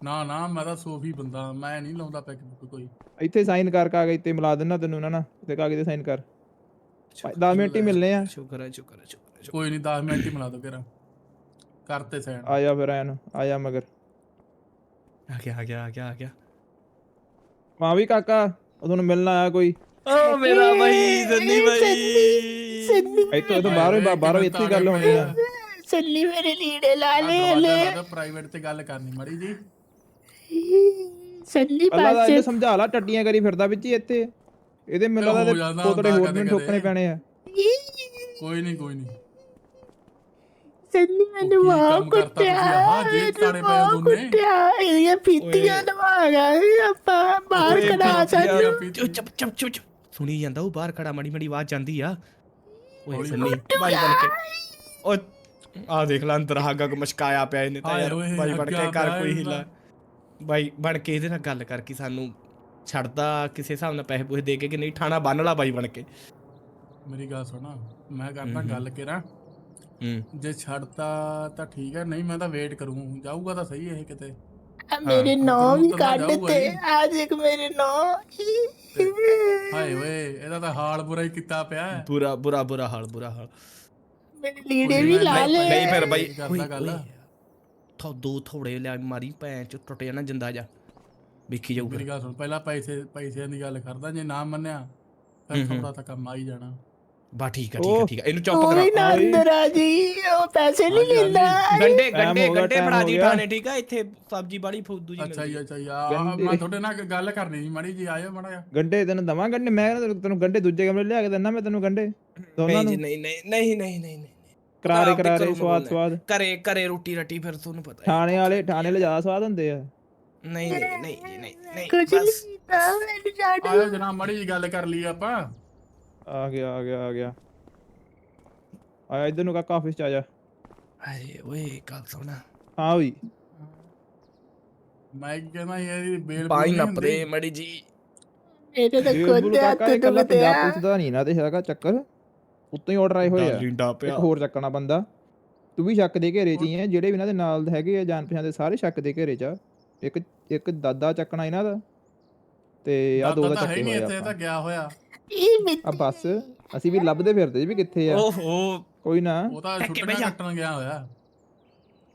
[SPEAKER 4] ਨਾ ਨਾ ਮੈਂ ਤਾਂ ਸੋਫੀ ਬੰਦਾ ਮੈਂ ਨਹੀਂ ਲਾਉਂਦਾ ਪੈਕ ਬੁੱਕ ਕੋਈ।
[SPEAKER 2] ਇੱਥੇ ਸਾਈਨ ਕਰ ਕਾਗਜ਼ ਤੇ ਮਿਲਾ ਦੇਣਾ ਤੈਨੂੰ ਨਾ ਨਾ। ਤੇ ਕਾਗਜ਼ ਤੇ ਸਾਈਨ ਕਰ। 10 ਮਿੰਟ ਹੀ ਮਿਲਨੇ ਆ।
[SPEAKER 3] ਸ਼ੁਕਰ ਹੈ ਸ਼ੁਕਰ ਹੈ ਸ਼ੁਕਰ ਹੈ ਸ਼ੁਕਰ
[SPEAKER 4] ਕੋਈ ਨਹੀਂ 10 ਮਿੰਟ ਹੀ ਮਿਲਾ ਦੋ ਕਿਰਾ ਕਰਤੇ ਸੈਣ
[SPEAKER 2] ਆ ਜਾ ਫਿਰ ਐਨ ਆ ਜਾ ਮਗਰ।
[SPEAKER 3] ਹੈ। ਆ ਗਿਆ ਆ ਗਿਆ ਆ ਗਿਆ ਆ ਗਿਆ।
[SPEAKER 2] ਮਾਂ ਵੀ ਕਾਕਾ ਉਹ ਤੁਹਾਨੂੰ ਮਿਲਣ ਆਇਆ ਕੋਈ?
[SPEAKER 3] ਓ ਮੇਰਾ ਭਾਈ ਸੰਨੀ ਭਾਈ
[SPEAKER 1] ਸੰਨੀ
[SPEAKER 2] ਇੱਥੋਂ ਇੱਥੋਂ ਬਾਹਰੋਂ ਹੀ- ਬਾਹਰੋਂ ਇੱਥੇ ਹੀ ਗੱਲ ਹੋਣੀ ਆ।
[SPEAKER 1] ਸੰਨੀ ਮੇਰੇ ਲੀੜੇ ਲਾ ਲੈ ਲੈ
[SPEAKER 4] ਪ੍ਰਾਈਵੇਟ ਤੇ ਗੱਲ ਕਰਨੀ ਮੜੀ ਜੀ।
[SPEAKER 1] ਸੰਨੀ
[SPEAKER 2] ਅੱਲਾ ਦਾ
[SPEAKER 1] ਪਾਸੇ
[SPEAKER 2] ਇਹਨੂੰ ਸਮਝਾ ਲਾ ਟੱਟੀਆਂ ਕਰੀ ਫਿਰਦਾ ਵਿੱਚ ਹੀ ਇੱਥੇ। ਇਹਦੇ ਮਿਲਦਾ
[SPEAKER 4] ਹੋ
[SPEAKER 2] ਤੇ
[SPEAKER 4] ਜਾਂਦਾ
[SPEAKER 2] ਕੋਤੜੇ
[SPEAKER 4] ਹੁੰਦਾ
[SPEAKER 2] ਹੋਰ ਨੂੰ
[SPEAKER 4] ਕਦੇ-ਕਦੇ।
[SPEAKER 2] ਠੋਕਣੇ ਪੈਣੇ ਆ।
[SPEAKER 4] ਕੋਈ ਨਹੀਂ ਕੋਈ ਨਹੀਂ।
[SPEAKER 1] ਸੰਨੀ ਮੈਨੂੰ
[SPEAKER 4] ਕਰਤਾ
[SPEAKER 1] ਕੁੱਟਿਆ ਮੈਨੂੰ
[SPEAKER 4] ਦੋਨੇ।
[SPEAKER 1] ਕੁੱਟਿਆ ਇਹਦੀਆਂ ਫੀਤੀਆਂ ਲਵਾਗਾ ਆਪਾਂ ਬਾਹਰ ਕਢਾ ਸਾਨੂੰ
[SPEAKER 3] ਚੁੱਪ ਚੁੱਪ ਚੁੱਪ। ਸੁਣੀ ਜਾਂਦਾ ਉਹ ਬਾਹਰ ਖੜਾ ਮੜੀ ਮੜੀ ਆਵਾਜ਼ ਜਾਂਦੀ ਆ। ਓਏ ਸੰਨੀ ਭਾਈ ਬਣ ਕੇ। ਓ ਆ ਦੇਖ ਲੈ ਅੰਦਰ ਹਾਗਾ ਕੋ ਮਸ਼ਕਾਇਆ ਪਿਆ ਇਹਨੇ ਤਾਂ ਯਾਰ। ਭਾਈ ਬਣ ਕੇ ਕਰ ਕੋਈ
[SPEAKER 4] ਇਹਦਾ।
[SPEAKER 3] ਹਿਲਾ। ਭਾਈ ਬਣ ਕੇ ਇਹਦੇ ਨਾਲ ਗੱਲ ਕਰ ਕਿ ਸਾਨੂੰ ਛੱਡਦਾ ਕਿਸੇ ਹਿਸਾਬ ਨਾਲ ਪੈਸੇ ਪੂਸੇ ਦੇ ਕੇ ਕਿ ਨਹੀਂ ਠਾਣਾ ਬੰਨ ਲਾ ਬਾਈ ਬਣ ਕੇ।
[SPEAKER 4] ਮੇਰੀ ਗੱਲ ਸੁਣਾ ਮੈਂ ਕਰਦਾ। ਗੱਲ ਕਰਾਂ।
[SPEAKER 3] ਹੂੰ।
[SPEAKER 4] ਜੇ ਛੱਡਤਾ ਤਾਂ ਠੀਕ ਹੈ ਨਹੀਂ ਮੈਂ ਤਾਂ ਵੇਟ ਕਰੂੰ ਜਾਊਗਾ ਤਾਂ ਸਹੀ ਇਹ ਕਿਤੇ।
[SPEAKER 1] ਆ ਮੇਰੇ ਨੌ ਵੀ
[SPEAKER 4] ਤੈਨੂੰ ਤਾਂ
[SPEAKER 1] ਕੱਢ
[SPEAKER 4] ਜਾਊਗਾ
[SPEAKER 1] ਤੇ
[SPEAKER 4] ਹੀ।
[SPEAKER 1] ਆ ਦੇਖ ਮੇਰੇ ਨੌ
[SPEAKER 4] ਹਾਏ ਓਏ ਇਹਦਾ ਤਾਂ ਹਾਲ ਬੁਰਾ ਹੀ ਕੀਤਾ ਪਿਆ। ਹੈ।
[SPEAKER 3] ਬੁਰਾ ਬੁਰਾ ਬੁਰਾ ਹਾਲ ਬੁਰਾ ਹਾਲ।
[SPEAKER 1] ਮੇਰੇ ਲੀੜੇ ਵੀ ਲਾ
[SPEAKER 3] ਨਹੀਂ
[SPEAKER 1] ਲੈ
[SPEAKER 3] ਨਹੀਂ ਫਿਰ ਬਾਈ
[SPEAKER 4] ਕਰਦਾ ਗੱਲ।
[SPEAKER 3] ਥੋ ਦੋ ਥੋੜੇ ਲਿਆ ਮਾਰੀ ਭੈਣ ਚ ਟੁੱਟ ਜਾਣਾ ਜਿੰਦਾ ਜਾ। ਵੇਖੀ ਜਾਊ
[SPEAKER 4] ਮੇਰੀ ਗੱਲ ਸੁਣ ਪਹਿਲਾਂ ਪੈਸੇ ਪੈਸਿਆਂ ਦੀ ਗੱਲ ਕਰਦਾ ਜੇ ਨਾ ਮੰਨਿਆ ਫਿਰ। ਥੋੜਾ ਤਾਂ ਕੰਮ ਆ ਹੀ ਜਾਣਾ।
[SPEAKER 3] ਬਾ ਠੀਕ ਆ ਠੀਕ ਆ ਠੀਕ ਆ। ਇਹਨੂੰ ਚੁੱਪ ਕਰਾ।
[SPEAKER 1] ਵੀ ਨਾ ਅੰਦਰ ਆ ਜੀ ਉਹ ਪੈਸੇ ਨਹੀਂ ਲੈਂਦਾ।
[SPEAKER 3] ਗੰਡੇ ਗੰਡੇ ਗੰਡੇ
[SPEAKER 2] ਹੋ
[SPEAKER 3] ਜੀ। ਥਾਣੇ ਠੀਕ ਆ? ਇੱਥੇ ਸਬਜੀ ਬਾੜੀ ਫੁੱਦੂ ਜੀ
[SPEAKER 4] ਅੱਛਾ ਜੀ ਅੱਛਾ ਜੀ ਆ ਮੈਂ ਤੁਹਾਡੇ ਨਾਲ ਗੱਲ ਕਰਨੀ ਸੀ ਮਾੜੀ ਜੀ ਆਇਓ ਮਾੜਾ
[SPEAKER 2] ਗੰਡੇ ਤੈਨੂੰ ਦਵਾਂ ਗੰਡੇ? ਮੈਂ ਤੈਨੂੰ- ਗੰਡੇ ਦੂਜੇ ਕਮਰੇ ਲਿਆ ਕੇ ਦਿੰਦਾ ਮੈਂ ਤੈਨੂੰ ਗੰਡੇ। ਦੋਨਾਂ
[SPEAKER 3] ਨਹੀਂ ਜੀ
[SPEAKER 2] ਨੂੰ?
[SPEAKER 3] ਨਹੀਂ ਨਹੀਂ ਨਹੀਂ ਨਹੀਂ ਨਹੀਂ ਨਹੀਂ।
[SPEAKER 2] ਕਰਾਰੇ ਕਰਾਰੇ ਸਵਾਦ। ਸਵਾਦ।
[SPEAKER 3] ਘਰੇ ਘਰੇ ਰੋਟੀ ਰੱਟੀ ਫਿਰ ਤੁਹਾਨੂੰ ਪਤਾ ਹੈ।
[SPEAKER 2] ਥਾਣੇ ਵਾਲੇ ਥਾਣੇ ਵਾਲੇ ਜ਼ਿਆਦਾ ਸਵਾਦ ਹੁੰਦੇ ਆ।
[SPEAKER 3] ਨਹੀਂ ਨਹੀਂ ਨਹੀਂ ਜੀ, ਨਹੀਂ ਨਹੀਂ
[SPEAKER 1] ਕੁਝ ਨਹੀਂ
[SPEAKER 3] ਬਸ
[SPEAKER 1] ਕੀਤਾ ਮੈਨੂੰ ਛੱਡ
[SPEAKER 4] ਆਇਓ ਜਨਾਬ ਮਾੜੀ ਜੀ ਗੱਲ ਕਰ ਲਈ ਆਪਾਂ।
[SPEAKER 2] ਆ ਗਿਆ ਆ ਗਿਆ ਆ ਗਿਆ। ਆ ਇਧਰ ਨੂੰ ਕਾਕਾ ਆਫਿਸ ਚ ਆ ਜਾ।
[SPEAKER 3] ਆਏ ਓਏ ਗੱਲ ਸੁਣਾ।
[SPEAKER 2] ਹਾਂ ਵੀ
[SPEAKER 4] ਮੈਂ ਕਹਿੰਦਾ ਯਾਰ ਇਹ ਬੇਲ
[SPEAKER 3] ਪਾਈ
[SPEAKER 4] ਬੂਲ ਨਹੀਂ
[SPEAKER 3] ਨੱਪਦੇ
[SPEAKER 4] ਹੁੰਦੀ।
[SPEAKER 3] ਮੜੀ ਜੀ।
[SPEAKER 1] ਮੇਰੇ ਤਾਂ ਖੁਦ
[SPEAKER 2] ਬੁਲ
[SPEAKER 1] ਹੱਥ
[SPEAKER 2] ਕੱਲਾ
[SPEAKER 1] ਦੁਖਦੇ
[SPEAKER 2] ਪੰਜਾਬ
[SPEAKER 1] ਆ
[SPEAKER 2] ਪੁਲਿਸ ਦਾ ਨਹੀਂ ਨਾ ਤੇ ਹੈਗਾ ਚੱਕਰ। ਉੱਤੋਂ ਹੀ ਆਰਡਰ ਆਏ ਹੋਏ ਆ।
[SPEAKER 3] ਲਿੰਡਾ
[SPEAKER 2] ਇੱਕ ਹੋਰ ਚੱਕਣਾ ਬੰਦਾ। ਤੂੰ ਵੀ ਸ਼ੱਕ ਦੇ ਘੇਰੇ 'ਚ ਹੀ ਹੈ ਜਿਹੜੇ ਵੀ ਇਹਨਾਂ ਦੇ ਨਾਲ ਹੈਗੇ ਆ ਜਾਣ ਪਛਾਣ ਦੇ ਸਾਰੇ ਸ਼ੱਕ ਦੇ ਘੇਰੇ 'ਚ ਆ। ਇੱਕ ਇੱਕ ਦਾਦਾ ਚੱਕਣਾ ਇਹਨਾਂ ਦਾ। ਤੇ ਆ ਦੋ ਦਾ ਚੱਕੇ
[SPEAKER 4] ਨਹੀਂ
[SPEAKER 2] ਹੋਏ
[SPEAKER 4] ਇੱਥੇ ਤਾਂ ਗਿਆ ਹੋਇਆ।
[SPEAKER 1] ਇਹ ਮਿੱਤ
[SPEAKER 2] ਆ ਬਸ ਅਸੀਂ ਵੀ ਲੱਭਦੇ ਫਿਰਦੇ ਜੀ ਵੀ ਕਿੱਥੇ ਆ।
[SPEAKER 3] ਓਹੋ
[SPEAKER 2] ਕੋਈ ਨਾ।
[SPEAKER 4] ਉਹ ਤਾਂ
[SPEAKER 3] ਧੱਕੇ
[SPEAKER 4] ਛੁੱਟੀਆਂ। ਕੱਟਣ ਗਿਆ ਹੋਇਆ।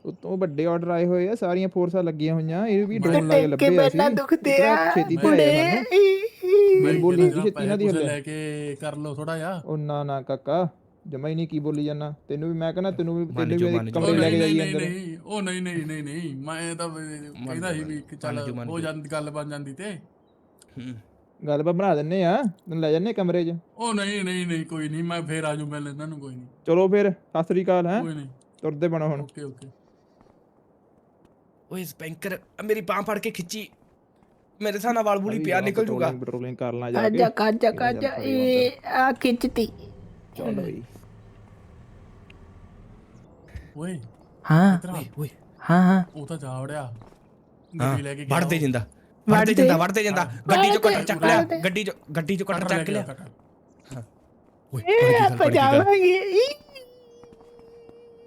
[SPEAKER 2] ਉਤੋਂ ਵੱਡੇ ਆਰਡਰ ਆਏ ਹੋਏ ਆ ਸਾਰੀਆਂ ਫੋਰਸਾਂ ਲੱਗੀਆਂ ਹੋਈਆਂ। ਇਹ ਵੀ ਡਰੋਨ ਲਾ ਕੇ
[SPEAKER 1] ਟੱਕੇ
[SPEAKER 2] ਲੱਭੇ ਆ ਅਸੀਂ।
[SPEAKER 1] ਦੁਖਦੇ ਆ।
[SPEAKER 2] ਛੇਤੀ ਤੇ ਸਾਨੂੰ।
[SPEAKER 4] ਮੈਂ
[SPEAKER 2] ਬੋਲੀ ਛੇਤੀ ਇਹਨਾਂ ਦੀ ਹੱਲੇ।
[SPEAKER 4] ਲੈ ਕੇ ਕਰ ਲਓ ਥੋੜਾ ਜਿਹਾ।
[SPEAKER 2] ਉਹ ਨਾ ਨਾ ਕਾਕਾ ਜਮਾ ਹੀ ਨਹੀਂ ਕੀ ਬੋਲੀ ਜਾਣਾ ਤੈਨੂੰ ਵੀ ਮੈਂ ਕਹਿੰਦਾ ਤੈਨੂੰ ਵੀ
[SPEAKER 3] ਮੰਨ
[SPEAKER 2] ਤੈਨੂੰ
[SPEAKER 3] ਜਾਓ,
[SPEAKER 2] ਵੀ। ਕਮਰੇ ਲੈ ਕੇ
[SPEAKER 4] ਨਹੀਂ
[SPEAKER 2] ਜਾਈ
[SPEAKER 4] ਨਹੀਂ
[SPEAKER 2] ਅੰਦਰ।
[SPEAKER 4] ਨਹੀਂ ਉਹ ਨਹੀਂ ਨਹੀਂ ਨਹੀਂ ਨਹੀਂ। ਮੈਂ ਤਾਂ ਕਹਿੰਦਾ ਸੀ ਵੀ ਚੱਲ ਹੋ। ਜਾਂਦੀ ਗੱਲ ਬਣ ਜਾਂਦੀ ਤੇ।
[SPEAKER 3] ਹੂੰ।
[SPEAKER 2] ਗੱਲ ਬਾ ਬਣਾ ਦਿੰਨੇ ਆ। ਤੈਨੂੰ ਲੈ ਜੰਨੇ ਕਮਰੇ 'ਚ।
[SPEAKER 4] ਉਹ ਨਹੀਂ ਨਹੀਂ ਨਹੀਂ ਕੋਈ ਨਹੀਂ। ਮੈਂ ਫੇਰ ਆਜੂ ਮਿਲ ਇਹਨਾਂ ਨੂੰ ਕੋਈ ਨਹੀਂ।
[SPEAKER 2] ਚਲੋ ਫਿਰ ਸਤਿ ਸ੍ਰੀ ਅਕਾਲ ਹੈ।
[SPEAKER 4] ਕੋਈ ਨਹੀਂ।
[SPEAKER 2] ਤੁਰਦੇ ਬਣੋ ਹੁਣ।
[SPEAKER 4] Okay okay.
[SPEAKER 3] ਓਏ ਸਪੈਂਕਰ ਮੇਰੀ ਬਾਹ ਫੜ ਕੇ ਖਿੱਚੀ। ਮੇਰੇ ਸਾਹ ਨਾਲ ਵਾਲ ਬੁਲੀ ਪਿਆ ਨਿਕਲ ਜੂਗਾ।
[SPEAKER 2] ਪੈਟਰੋਲਿੰਗ ਕਰ ਲਾਂ ਜਾ ਕੇ।
[SPEAKER 1] ਕਾਜਾ ਕਾਜਾ ਕਾਜਾ ਇਹ ਆ ਖਿੱਚਤੀ।
[SPEAKER 2] ਚਲੋ ਬਈ।
[SPEAKER 4] ਓਏ
[SPEAKER 1] ਹਾਂ।
[SPEAKER 4] ਇਤਰਾ
[SPEAKER 3] ਓਏ
[SPEAKER 1] ਹਾਂ ਹਾਂ।
[SPEAKER 4] ਉਹ ਤਾਂ ਜਾ ਵੜਿਆ। ਗੱਡੀ ਲੈ ਕੇ ਗਿਆ
[SPEAKER 3] ਵੜਦੇ
[SPEAKER 4] ਉਹ।
[SPEAKER 3] ਜਿੰਦਾ। ਵੜਦੇ ਜਿੰਦਾ ਵੜਦੇ ਜਿੰਦਾ। ਗੱਡੀ ਚੋਂ ਕਟਰ ਚੱਕ ਲਿਆ। ਗੱਡੀ ਚੋਂ ਗੱਡੀ ਚੋਂ ਕਟਰ ਚੱਕ ਲਿਆ। ਓਏ
[SPEAKER 1] ਆਪਾਂ ਜਾਵਾਂਗੇ।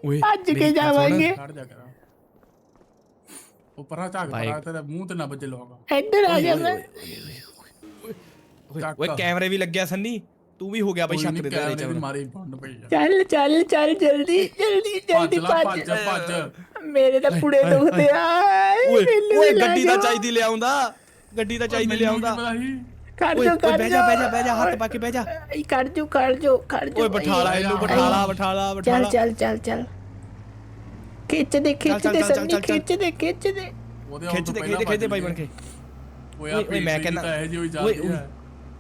[SPEAKER 3] ਓਏ
[SPEAKER 1] ਭੱਜ ਕੇ। ਜਾਵਾਂਗੇ।
[SPEAKER 4] ਉਹ ਪਰਾਂ ਝਾਕ। ਪਰਾਂ ਤੇਰੇ ਮੂੰਹ ਤੇ ਨਾ ਵੱਜੇ ਲੋਗਾ
[SPEAKER 1] ਇੱਧਰ ਆ ਜਾ ਮੈਂ।
[SPEAKER 3] ਓਏ ਕੈਮਰੇ ਵੀ ਲੱਗਿਆ ਸੰਨੀ। ਤੂੰ ਵੀ ਹੋ ਗਿਆ ਬਈ ਸ਼ੱਕ ਦੇ ਦਾਇਰੇ ਚ ਹੁਣ।
[SPEAKER 4] ਮਾਰੀ ਬੰਦ ਪਈ ਆ।
[SPEAKER 1] ਚੱਲ ਚੱਲ ਚੱਲ ਜਲਦੀ ਜਲਦੀ
[SPEAKER 4] ਭੱਜ
[SPEAKER 1] ਜਲਦੀ
[SPEAKER 4] ਲਾ
[SPEAKER 1] ਭੱਜ।
[SPEAKER 4] ਭੱਜ ਭੱਜ।
[SPEAKER 1] ਮੇਰੇ ਤਾਂ ਪੁੜੇ ਦੁਖਦੇ ਆ
[SPEAKER 3] ਓਏ ਗੱਡੀ ਦਾ
[SPEAKER 1] ਜਾਓ।
[SPEAKER 3] ਚਾਹੀਦੀ ਲਿਆਉਂਦਾ। ਗੱਡੀ ਦਾ ਚਾਹੀਦੀ ਲਿਆਉਂਦਾ?
[SPEAKER 1] ਕਰ
[SPEAKER 3] ਓਏ
[SPEAKER 1] ਜੋ
[SPEAKER 3] ਬਹਿ ਜਾ। ਬਹਿ ਜਾ ਬਹਿ ਜਾ ਹੱਥ ਪਾ ਕੇ ਬਹਿ ਜਾ।
[SPEAKER 1] ਈ ਕਰ ਜੋ ਕਰ ਜੋ ਕਰ ਜੋ।
[SPEAKER 3] ਓਏ ਬਿਠਾਲਾ ਇਹਨੂੰ ਬਿਠਾਲਾ ਬਿਠਾਲਾ
[SPEAKER 1] ਚੱਲ
[SPEAKER 3] ਬਿਠਾਲਾ।
[SPEAKER 1] ਚੱਲ ਚੱਲ ਚੱਲ। ਖਿੱਚ ਦੇ ਖਿੱਚ
[SPEAKER 3] ਚੱਲ,
[SPEAKER 1] ਦੇ
[SPEAKER 3] ਚੱਲ,
[SPEAKER 1] ਸੰਨੀ
[SPEAKER 3] ਚੱਲ, ਚੱਲ।
[SPEAKER 1] ਖਿੱਚ ਦੇ ਖਿੱਚ ਦੇ
[SPEAKER 4] ਉਹਦੇ
[SPEAKER 3] ਖਿੱਚ ਦੇ ਖਿੱਚ ਦੇ ਬਾਈ ਬਣ ਕੇ।
[SPEAKER 4] ਓਏ
[SPEAKER 3] ਓਏ ਮੈਂ ਕਹਿੰਦਾ
[SPEAKER 4] ਇਹ ਜਿਹੀ
[SPEAKER 3] ਓਏ ਓਏ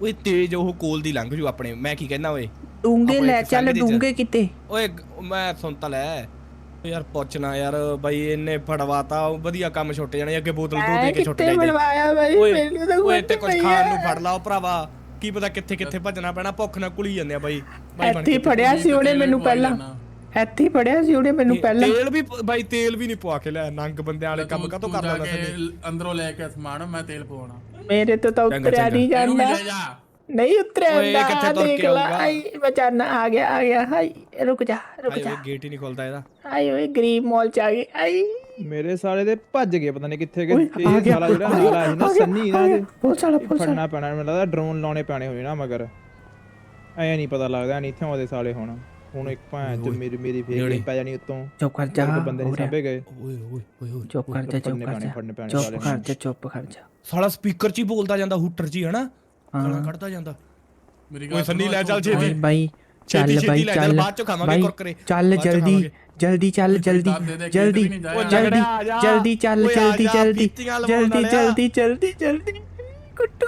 [SPEAKER 3] ਓਏ ਤੇਜ ਉਹ ਕੋਲ ਦੀ ਲੰਘ ਜੂ ਆਪਣੇ ਮੈਂ ਕੀ ਕਹਿਣਾ ਓਏ?
[SPEAKER 1] ਡੂੰਗੇ ਲੈ ਚੱਲ ਡੂੰਗੇ ਕਿਤੇ।
[SPEAKER 3] ਓਏ ਮੈਂ ਸੁਣ ਤਾਂ ਲੈ। ਯਾਰ ਪੁੱਛਣਾ ਯਾਰ ਬਾਈ ਇਹਨੇ ਫੜਵਾਤਾ ਵਧੀਆ ਕੰਮ ਛੁੱਟ ਜਾਣੇ ਅੱਗੇ ਬੋਤਲ ਦੋ ਦੇ ਕੇ ਛੁੱਟ ਜਾਂਦੇ
[SPEAKER 1] ਬਣਵਾਇਆ ਬਾਈ? ਮੈਨੂੰ ਤਾਂ
[SPEAKER 3] ਓਏ ਤੇ ਕੁਝ ਖਾਣ। ਨੂੰ ਫੜ ਲਾਓ ਭਰਾਵਾ। ਕੀ ਪਤਾ ਕਿੱਥੇ ਕਿੱਥੇ ਭੱਜਣਾ ਪੈਣਾ ਭੁੱਖ ਨਾਲ ਕੁਲੀ ਜਾਂਦੇ ਆ ਬਾਈ। ਬਾਈ ਬਣ
[SPEAKER 1] ਇੱਥੇ ਫੜਿਆ ਸੀ ਉਹਨੇ ਮੈਨੂੰ ਪਹਿਲਾਂ। ਇੱਥੇ ਫੜਿਆ ਸੀ ਉਹਨੇ ਮੈਨੂੰ ਪਹਿਲਾਂ।
[SPEAKER 3] ਤੇਲ ਵੀ ਬਾਈ ਤੇਲ ਵੀ ਨਹੀਂ ਪਵਾ ਕੇ ਲੈ ਨੰਗ ਬੰਦਿਆਂ ਵਾਲੇ ਕੰਮ ਕਾਤੋਂ
[SPEAKER 4] ਤੂੰ
[SPEAKER 3] ਕਰ
[SPEAKER 4] ਜਾ
[SPEAKER 3] ਲੈਂਦਾ
[SPEAKER 4] ਕੇ
[SPEAKER 3] ਸੰਨੀ
[SPEAKER 4] ਅੰਦਰੋਂ ਲੈ ਕੇ ਸਮਾਨ ਮੈਂ ਤੇਲ ਪਵਾਉਣਾ।
[SPEAKER 1] ਮੇਰੇ ਤੋਂ ਤਾਂ ਉਤਰਿਆ। ਨਹੀਂ ਜਾਂਦਾ। ਨਹੀਂ ਉਤਰਿਆ ਜਾਂਦਾ। ਦੇਖ ਲਾ? ਆਈ ਬਚਾਨਾ ਆ ਗਿਆ ਆ ਗਿਆ। ਹਾਈ ਰੁਕ ਜਾ ਰੁਕ ਜਾ।
[SPEAKER 3] ਗੇਟ ਹੀ ਨਹੀਂ ਖੁੱਲਦਾ ਇਹਦਾ।
[SPEAKER 1] ਆਈ ਓਏ ਗਰੀਬ ਮਾਲ ਚ ਆ ਗਈ ਆਈ
[SPEAKER 2] ਮੇਰੇ ਸਾਲੇ ਦੇ ਭੱਜ ਗਏ ਪਤਾ ਨਹੀਂ ਕਿੱਥੇ ਗਏ ਇਹ ਸਾਲਾ ਜਿਹੜਾ ਨਾਲ ਆਇਆ ਨਾ ਸੰਨੀ ਦੇ
[SPEAKER 1] ਪੁਲਿਸ ਵਾਲਾ ਪੁਲਿਸ
[SPEAKER 2] ਫੜਨਾ ਪੈਣਾ ਮੈਨੂੰ ਲੱਗਦਾ ਡਰੋਨ ਲਾਉਣੇ ਪੈਣੇ ਹੋਣੇ ਨਾ ਮਗਰ। ਐ ਨਹੀਂ ਪਤਾ ਲੱਗਦਾ ਨਹੀਂ ਇੱਥੇ ਆਉਂਦੇ ਸਾਲੇ ਹੁਣ। ਹੁਣ ਇੱਕ ਭੈਣ ਚ ਮੇਰੀ ਮੇਰੀ ਫੇਰ ਪੈ ਜਾਣੀ ਉੱਤੋਂ।
[SPEAKER 1] ਚੁੱਪ ਕਰ ਜਾ
[SPEAKER 2] ਬੰਦੇ ਨੇ
[SPEAKER 1] ਹੋ ਰਿਹਾ।
[SPEAKER 2] ਸਾਂਭੇ ਗਏ।
[SPEAKER 3] ਓਏ ਓਏ ਓਏ ਓਏ
[SPEAKER 1] ਚੁੱਪ ਕਰ ਜਾ ਚੁੱਪ ਕਰ ਜਾ। ਚੁੱਪ
[SPEAKER 2] ਸਾਲੇ
[SPEAKER 1] ਕਰ ਜਾ ਚੁੱਪ ਕਰ ਜਾ।
[SPEAKER 3] ਸਾਲਾ ਸਪੀਕਰ 'ਚ ਹੀ ਬੋਲਦਾ ਜਾਂਦਾ ਹੂਟਰ 'ਚ ਹੀ ਹਨਾ? ਗਾਲਾਂ ਕੱਢਦਾ ਜਾਂਦਾ।
[SPEAKER 4] ਮੇਰੀ
[SPEAKER 3] ਓਏ ਸੰਨੀ ਲੈ ਚੱਲ ਛੇਤੀ।
[SPEAKER 1] ਬਾਈ ਚੱਲ ਬਾਈ
[SPEAKER 3] ਚੱਲ,
[SPEAKER 1] ਚੱਲ।
[SPEAKER 3] ਬਾਅਦ ਚੋਂ ਖਾਵਾਂਗੇ ਕੁਰਕਰੇ,
[SPEAKER 1] ਚੱਲ ਜਲਦੀ। ਜਲਦੀ ਚੱਲ ਜਲਦੀ
[SPEAKER 4] ਦੇ
[SPEAKER 1] ਜਲਦੀ
[SPEAKER 4] ਵੀ ਨਹੀਂ ਜਾਇਆ।
[SPEAKER 3] ਓਏ
[SPEAKER 1] ਜਲਦੀ। ਜਲਦੀ ਚੱਲ ਜਲਦੀ ਜਲਦੀ ਜਲਦੀ। ਜਲਦੀ ਜਲਦੀ ਜਲਦੀ। ਕੁੱਟੋ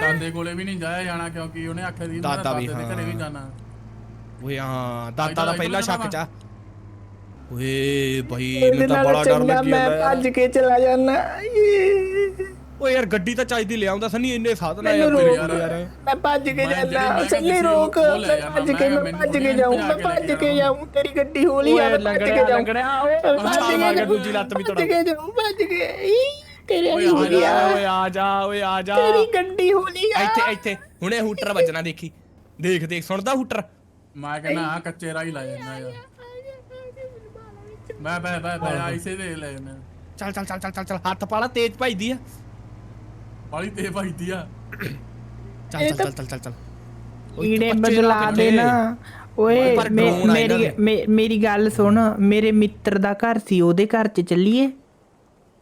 [SPEAKER 4] ਦਾਦੇ ਕੋਲੇ ਵੀ ਨਹੀਂ ਜਾਇਆ ਜਾਣਾ ਕਿਉਂਕਿ ਉਹਨੇ ਆਖਿਆ ਸੀ
[SPEAKER 3] ਦਾਦਾ
[SPEAKER 4] ਦੇ ਘਰੇ ਵੀ
[SPEAKER 3] ਹਾਂ।
[SPEAKER 4] ਜਾਣਾ।
[SPEAKER 3] ਓਏ ਹਾਂ ਦਾਦਾ ਦਾ ਪਹਿਲਾ ਸ਼ੱਕ ਚ। ਓਏ ਭਾਈ ਮੈਨੂੰ ਤਾਂ ਬੜਾ ਡਰ ਲੱਗੀ
[SPEAKER 1] ਮੈਂ ਭੱਜ। ਕੇ ਚਲਾ ਜਾਣਾ
[SPEAKER 3] ਓਏ ਯਾਰ ਗੱਡੀ ਤਾਂ ਚਾਹੀਦੀ ਲਿਆਉਂਦਾ ਸੰਨੀ ਇੰਨੇ ਆ
[SPEAKER 1] ਮੈਨੂੰ
[SPEAKER 3] ਯਾਰ ਯਾਰ।
[SPEAKER 1] ਮੈਂ ਭੱਜ ਕੇ ਜਾਣਾ ਸੰਨੀ ਰੋਕ
[SPEAKER 4] ਲੈ
[SPEAKER 1] ਭੱਜ ਕੇ
[SPEAKER 4] ਮੈਂ
[SPEAKER 1] ਭੱਜ ਕੇ
[SPEAKER 4] ਭਜਾ
[SPEAKER 1] ਮੈਂ ਭੱਜ
[SPEAKER 4] ਲੈ
[SPEAKER 1] ਕੇ ਜਾਊਂ ਤੇਰੀ ਗੱਡੀ ਹੋਲੀ ਆ ਭੱਜ ਕੇ ਜਾਊਂ।
[SPEAKER 3] ਲੰਗੜਿਆ ਓਏ
[SPEAKER 1] ਭੱਜ
[SPEAKER 3] ਕੇ ਦੂਜੀ ਲੱਤ ਵੀ
[SPEAKER 1] ਭੱਜ
[SPEAKER 3] ਤੋੜਾ
[SPEAKER 1] ਕੇ ਜਾਊਂ ਭੱਜ ਕੇ। ਤੇਰੇ
[SPEAKER 4] ਓਏ
[SPEAKER 1] ਵਾਲੀ
[SPEAKER 4] ਆ
[SPEAKER 1] ਹੋਲੀ
[SPEAKER 4] ਜਾ,
[SPEAKER 1] ਆ।
[SPEAKER 3] ਓਏ ਆ ਜਾ ਓਏ ਆ ਜਾ।
[SPEAKER 1] ਤੇਰੀ ਗੱਡੀ ਹੋਲੀ ਆ।
[SPEAKER 3] ਇੱਥੇ ਇੱਥੇ ਹੁਣੇ ਹੂਟਰ ਵੱਜਣਾ ਦੇਖੀ। ਦੇਖ ਦੇਖ ਸੁਣਦਾ ਹੂਟਰ?
[SPEAKER 4] ਮੈਂ ਕਹਿੰਦਾ ਆ ਕੱਚੇ ਰਾਹ ਹੀ ਲਾ ਜਾਂਦਾ ਯਾਰ। ਮੈਂ ਬੈ ਬੈ ਬੈ ਆਈਸੇ ਦੇ ਲੈ ਜਾਂਦਾ।
[SPEAKER 3] ਚੱਲ ਚੱਲ ਚੱਲ ਚੱਲ ਚੱਲ ਚੱਲ ਹੱਥ ਪਾਲਾ ਤੇਜ਼ ਭਜਦੀ ਆ।
[SPEAKER 4] ਬਾਲੀ ਤੇ ਭਜਦੀ ਆ।
[SPEAKER 3] ਚੱਲ ਚੱਲ ਚੱਲ ਚੱਲ ਚੱਲ ਬੱਚੇ
[SPEAKER 1] ਬਦਲਾ ਦੇ? ਨਾ ਓਏ
[SPEAKER 3] ਪਰ
[SPEAKER 1] ਮੇ-
[SPEAKER 3] drone ਆ ਇਹਨਾਂ
[SPEAKER 1] ਮੇਰੀ ਮੇਰੀ ਗੱਲ ਸੁਣ। ਮੇਰੇ ਮਿੱਤਰ ਦਾ ਘਰ ਸੀ ਉਹਦੇ ਘਰ ਚ ਚੱਲੀਏ?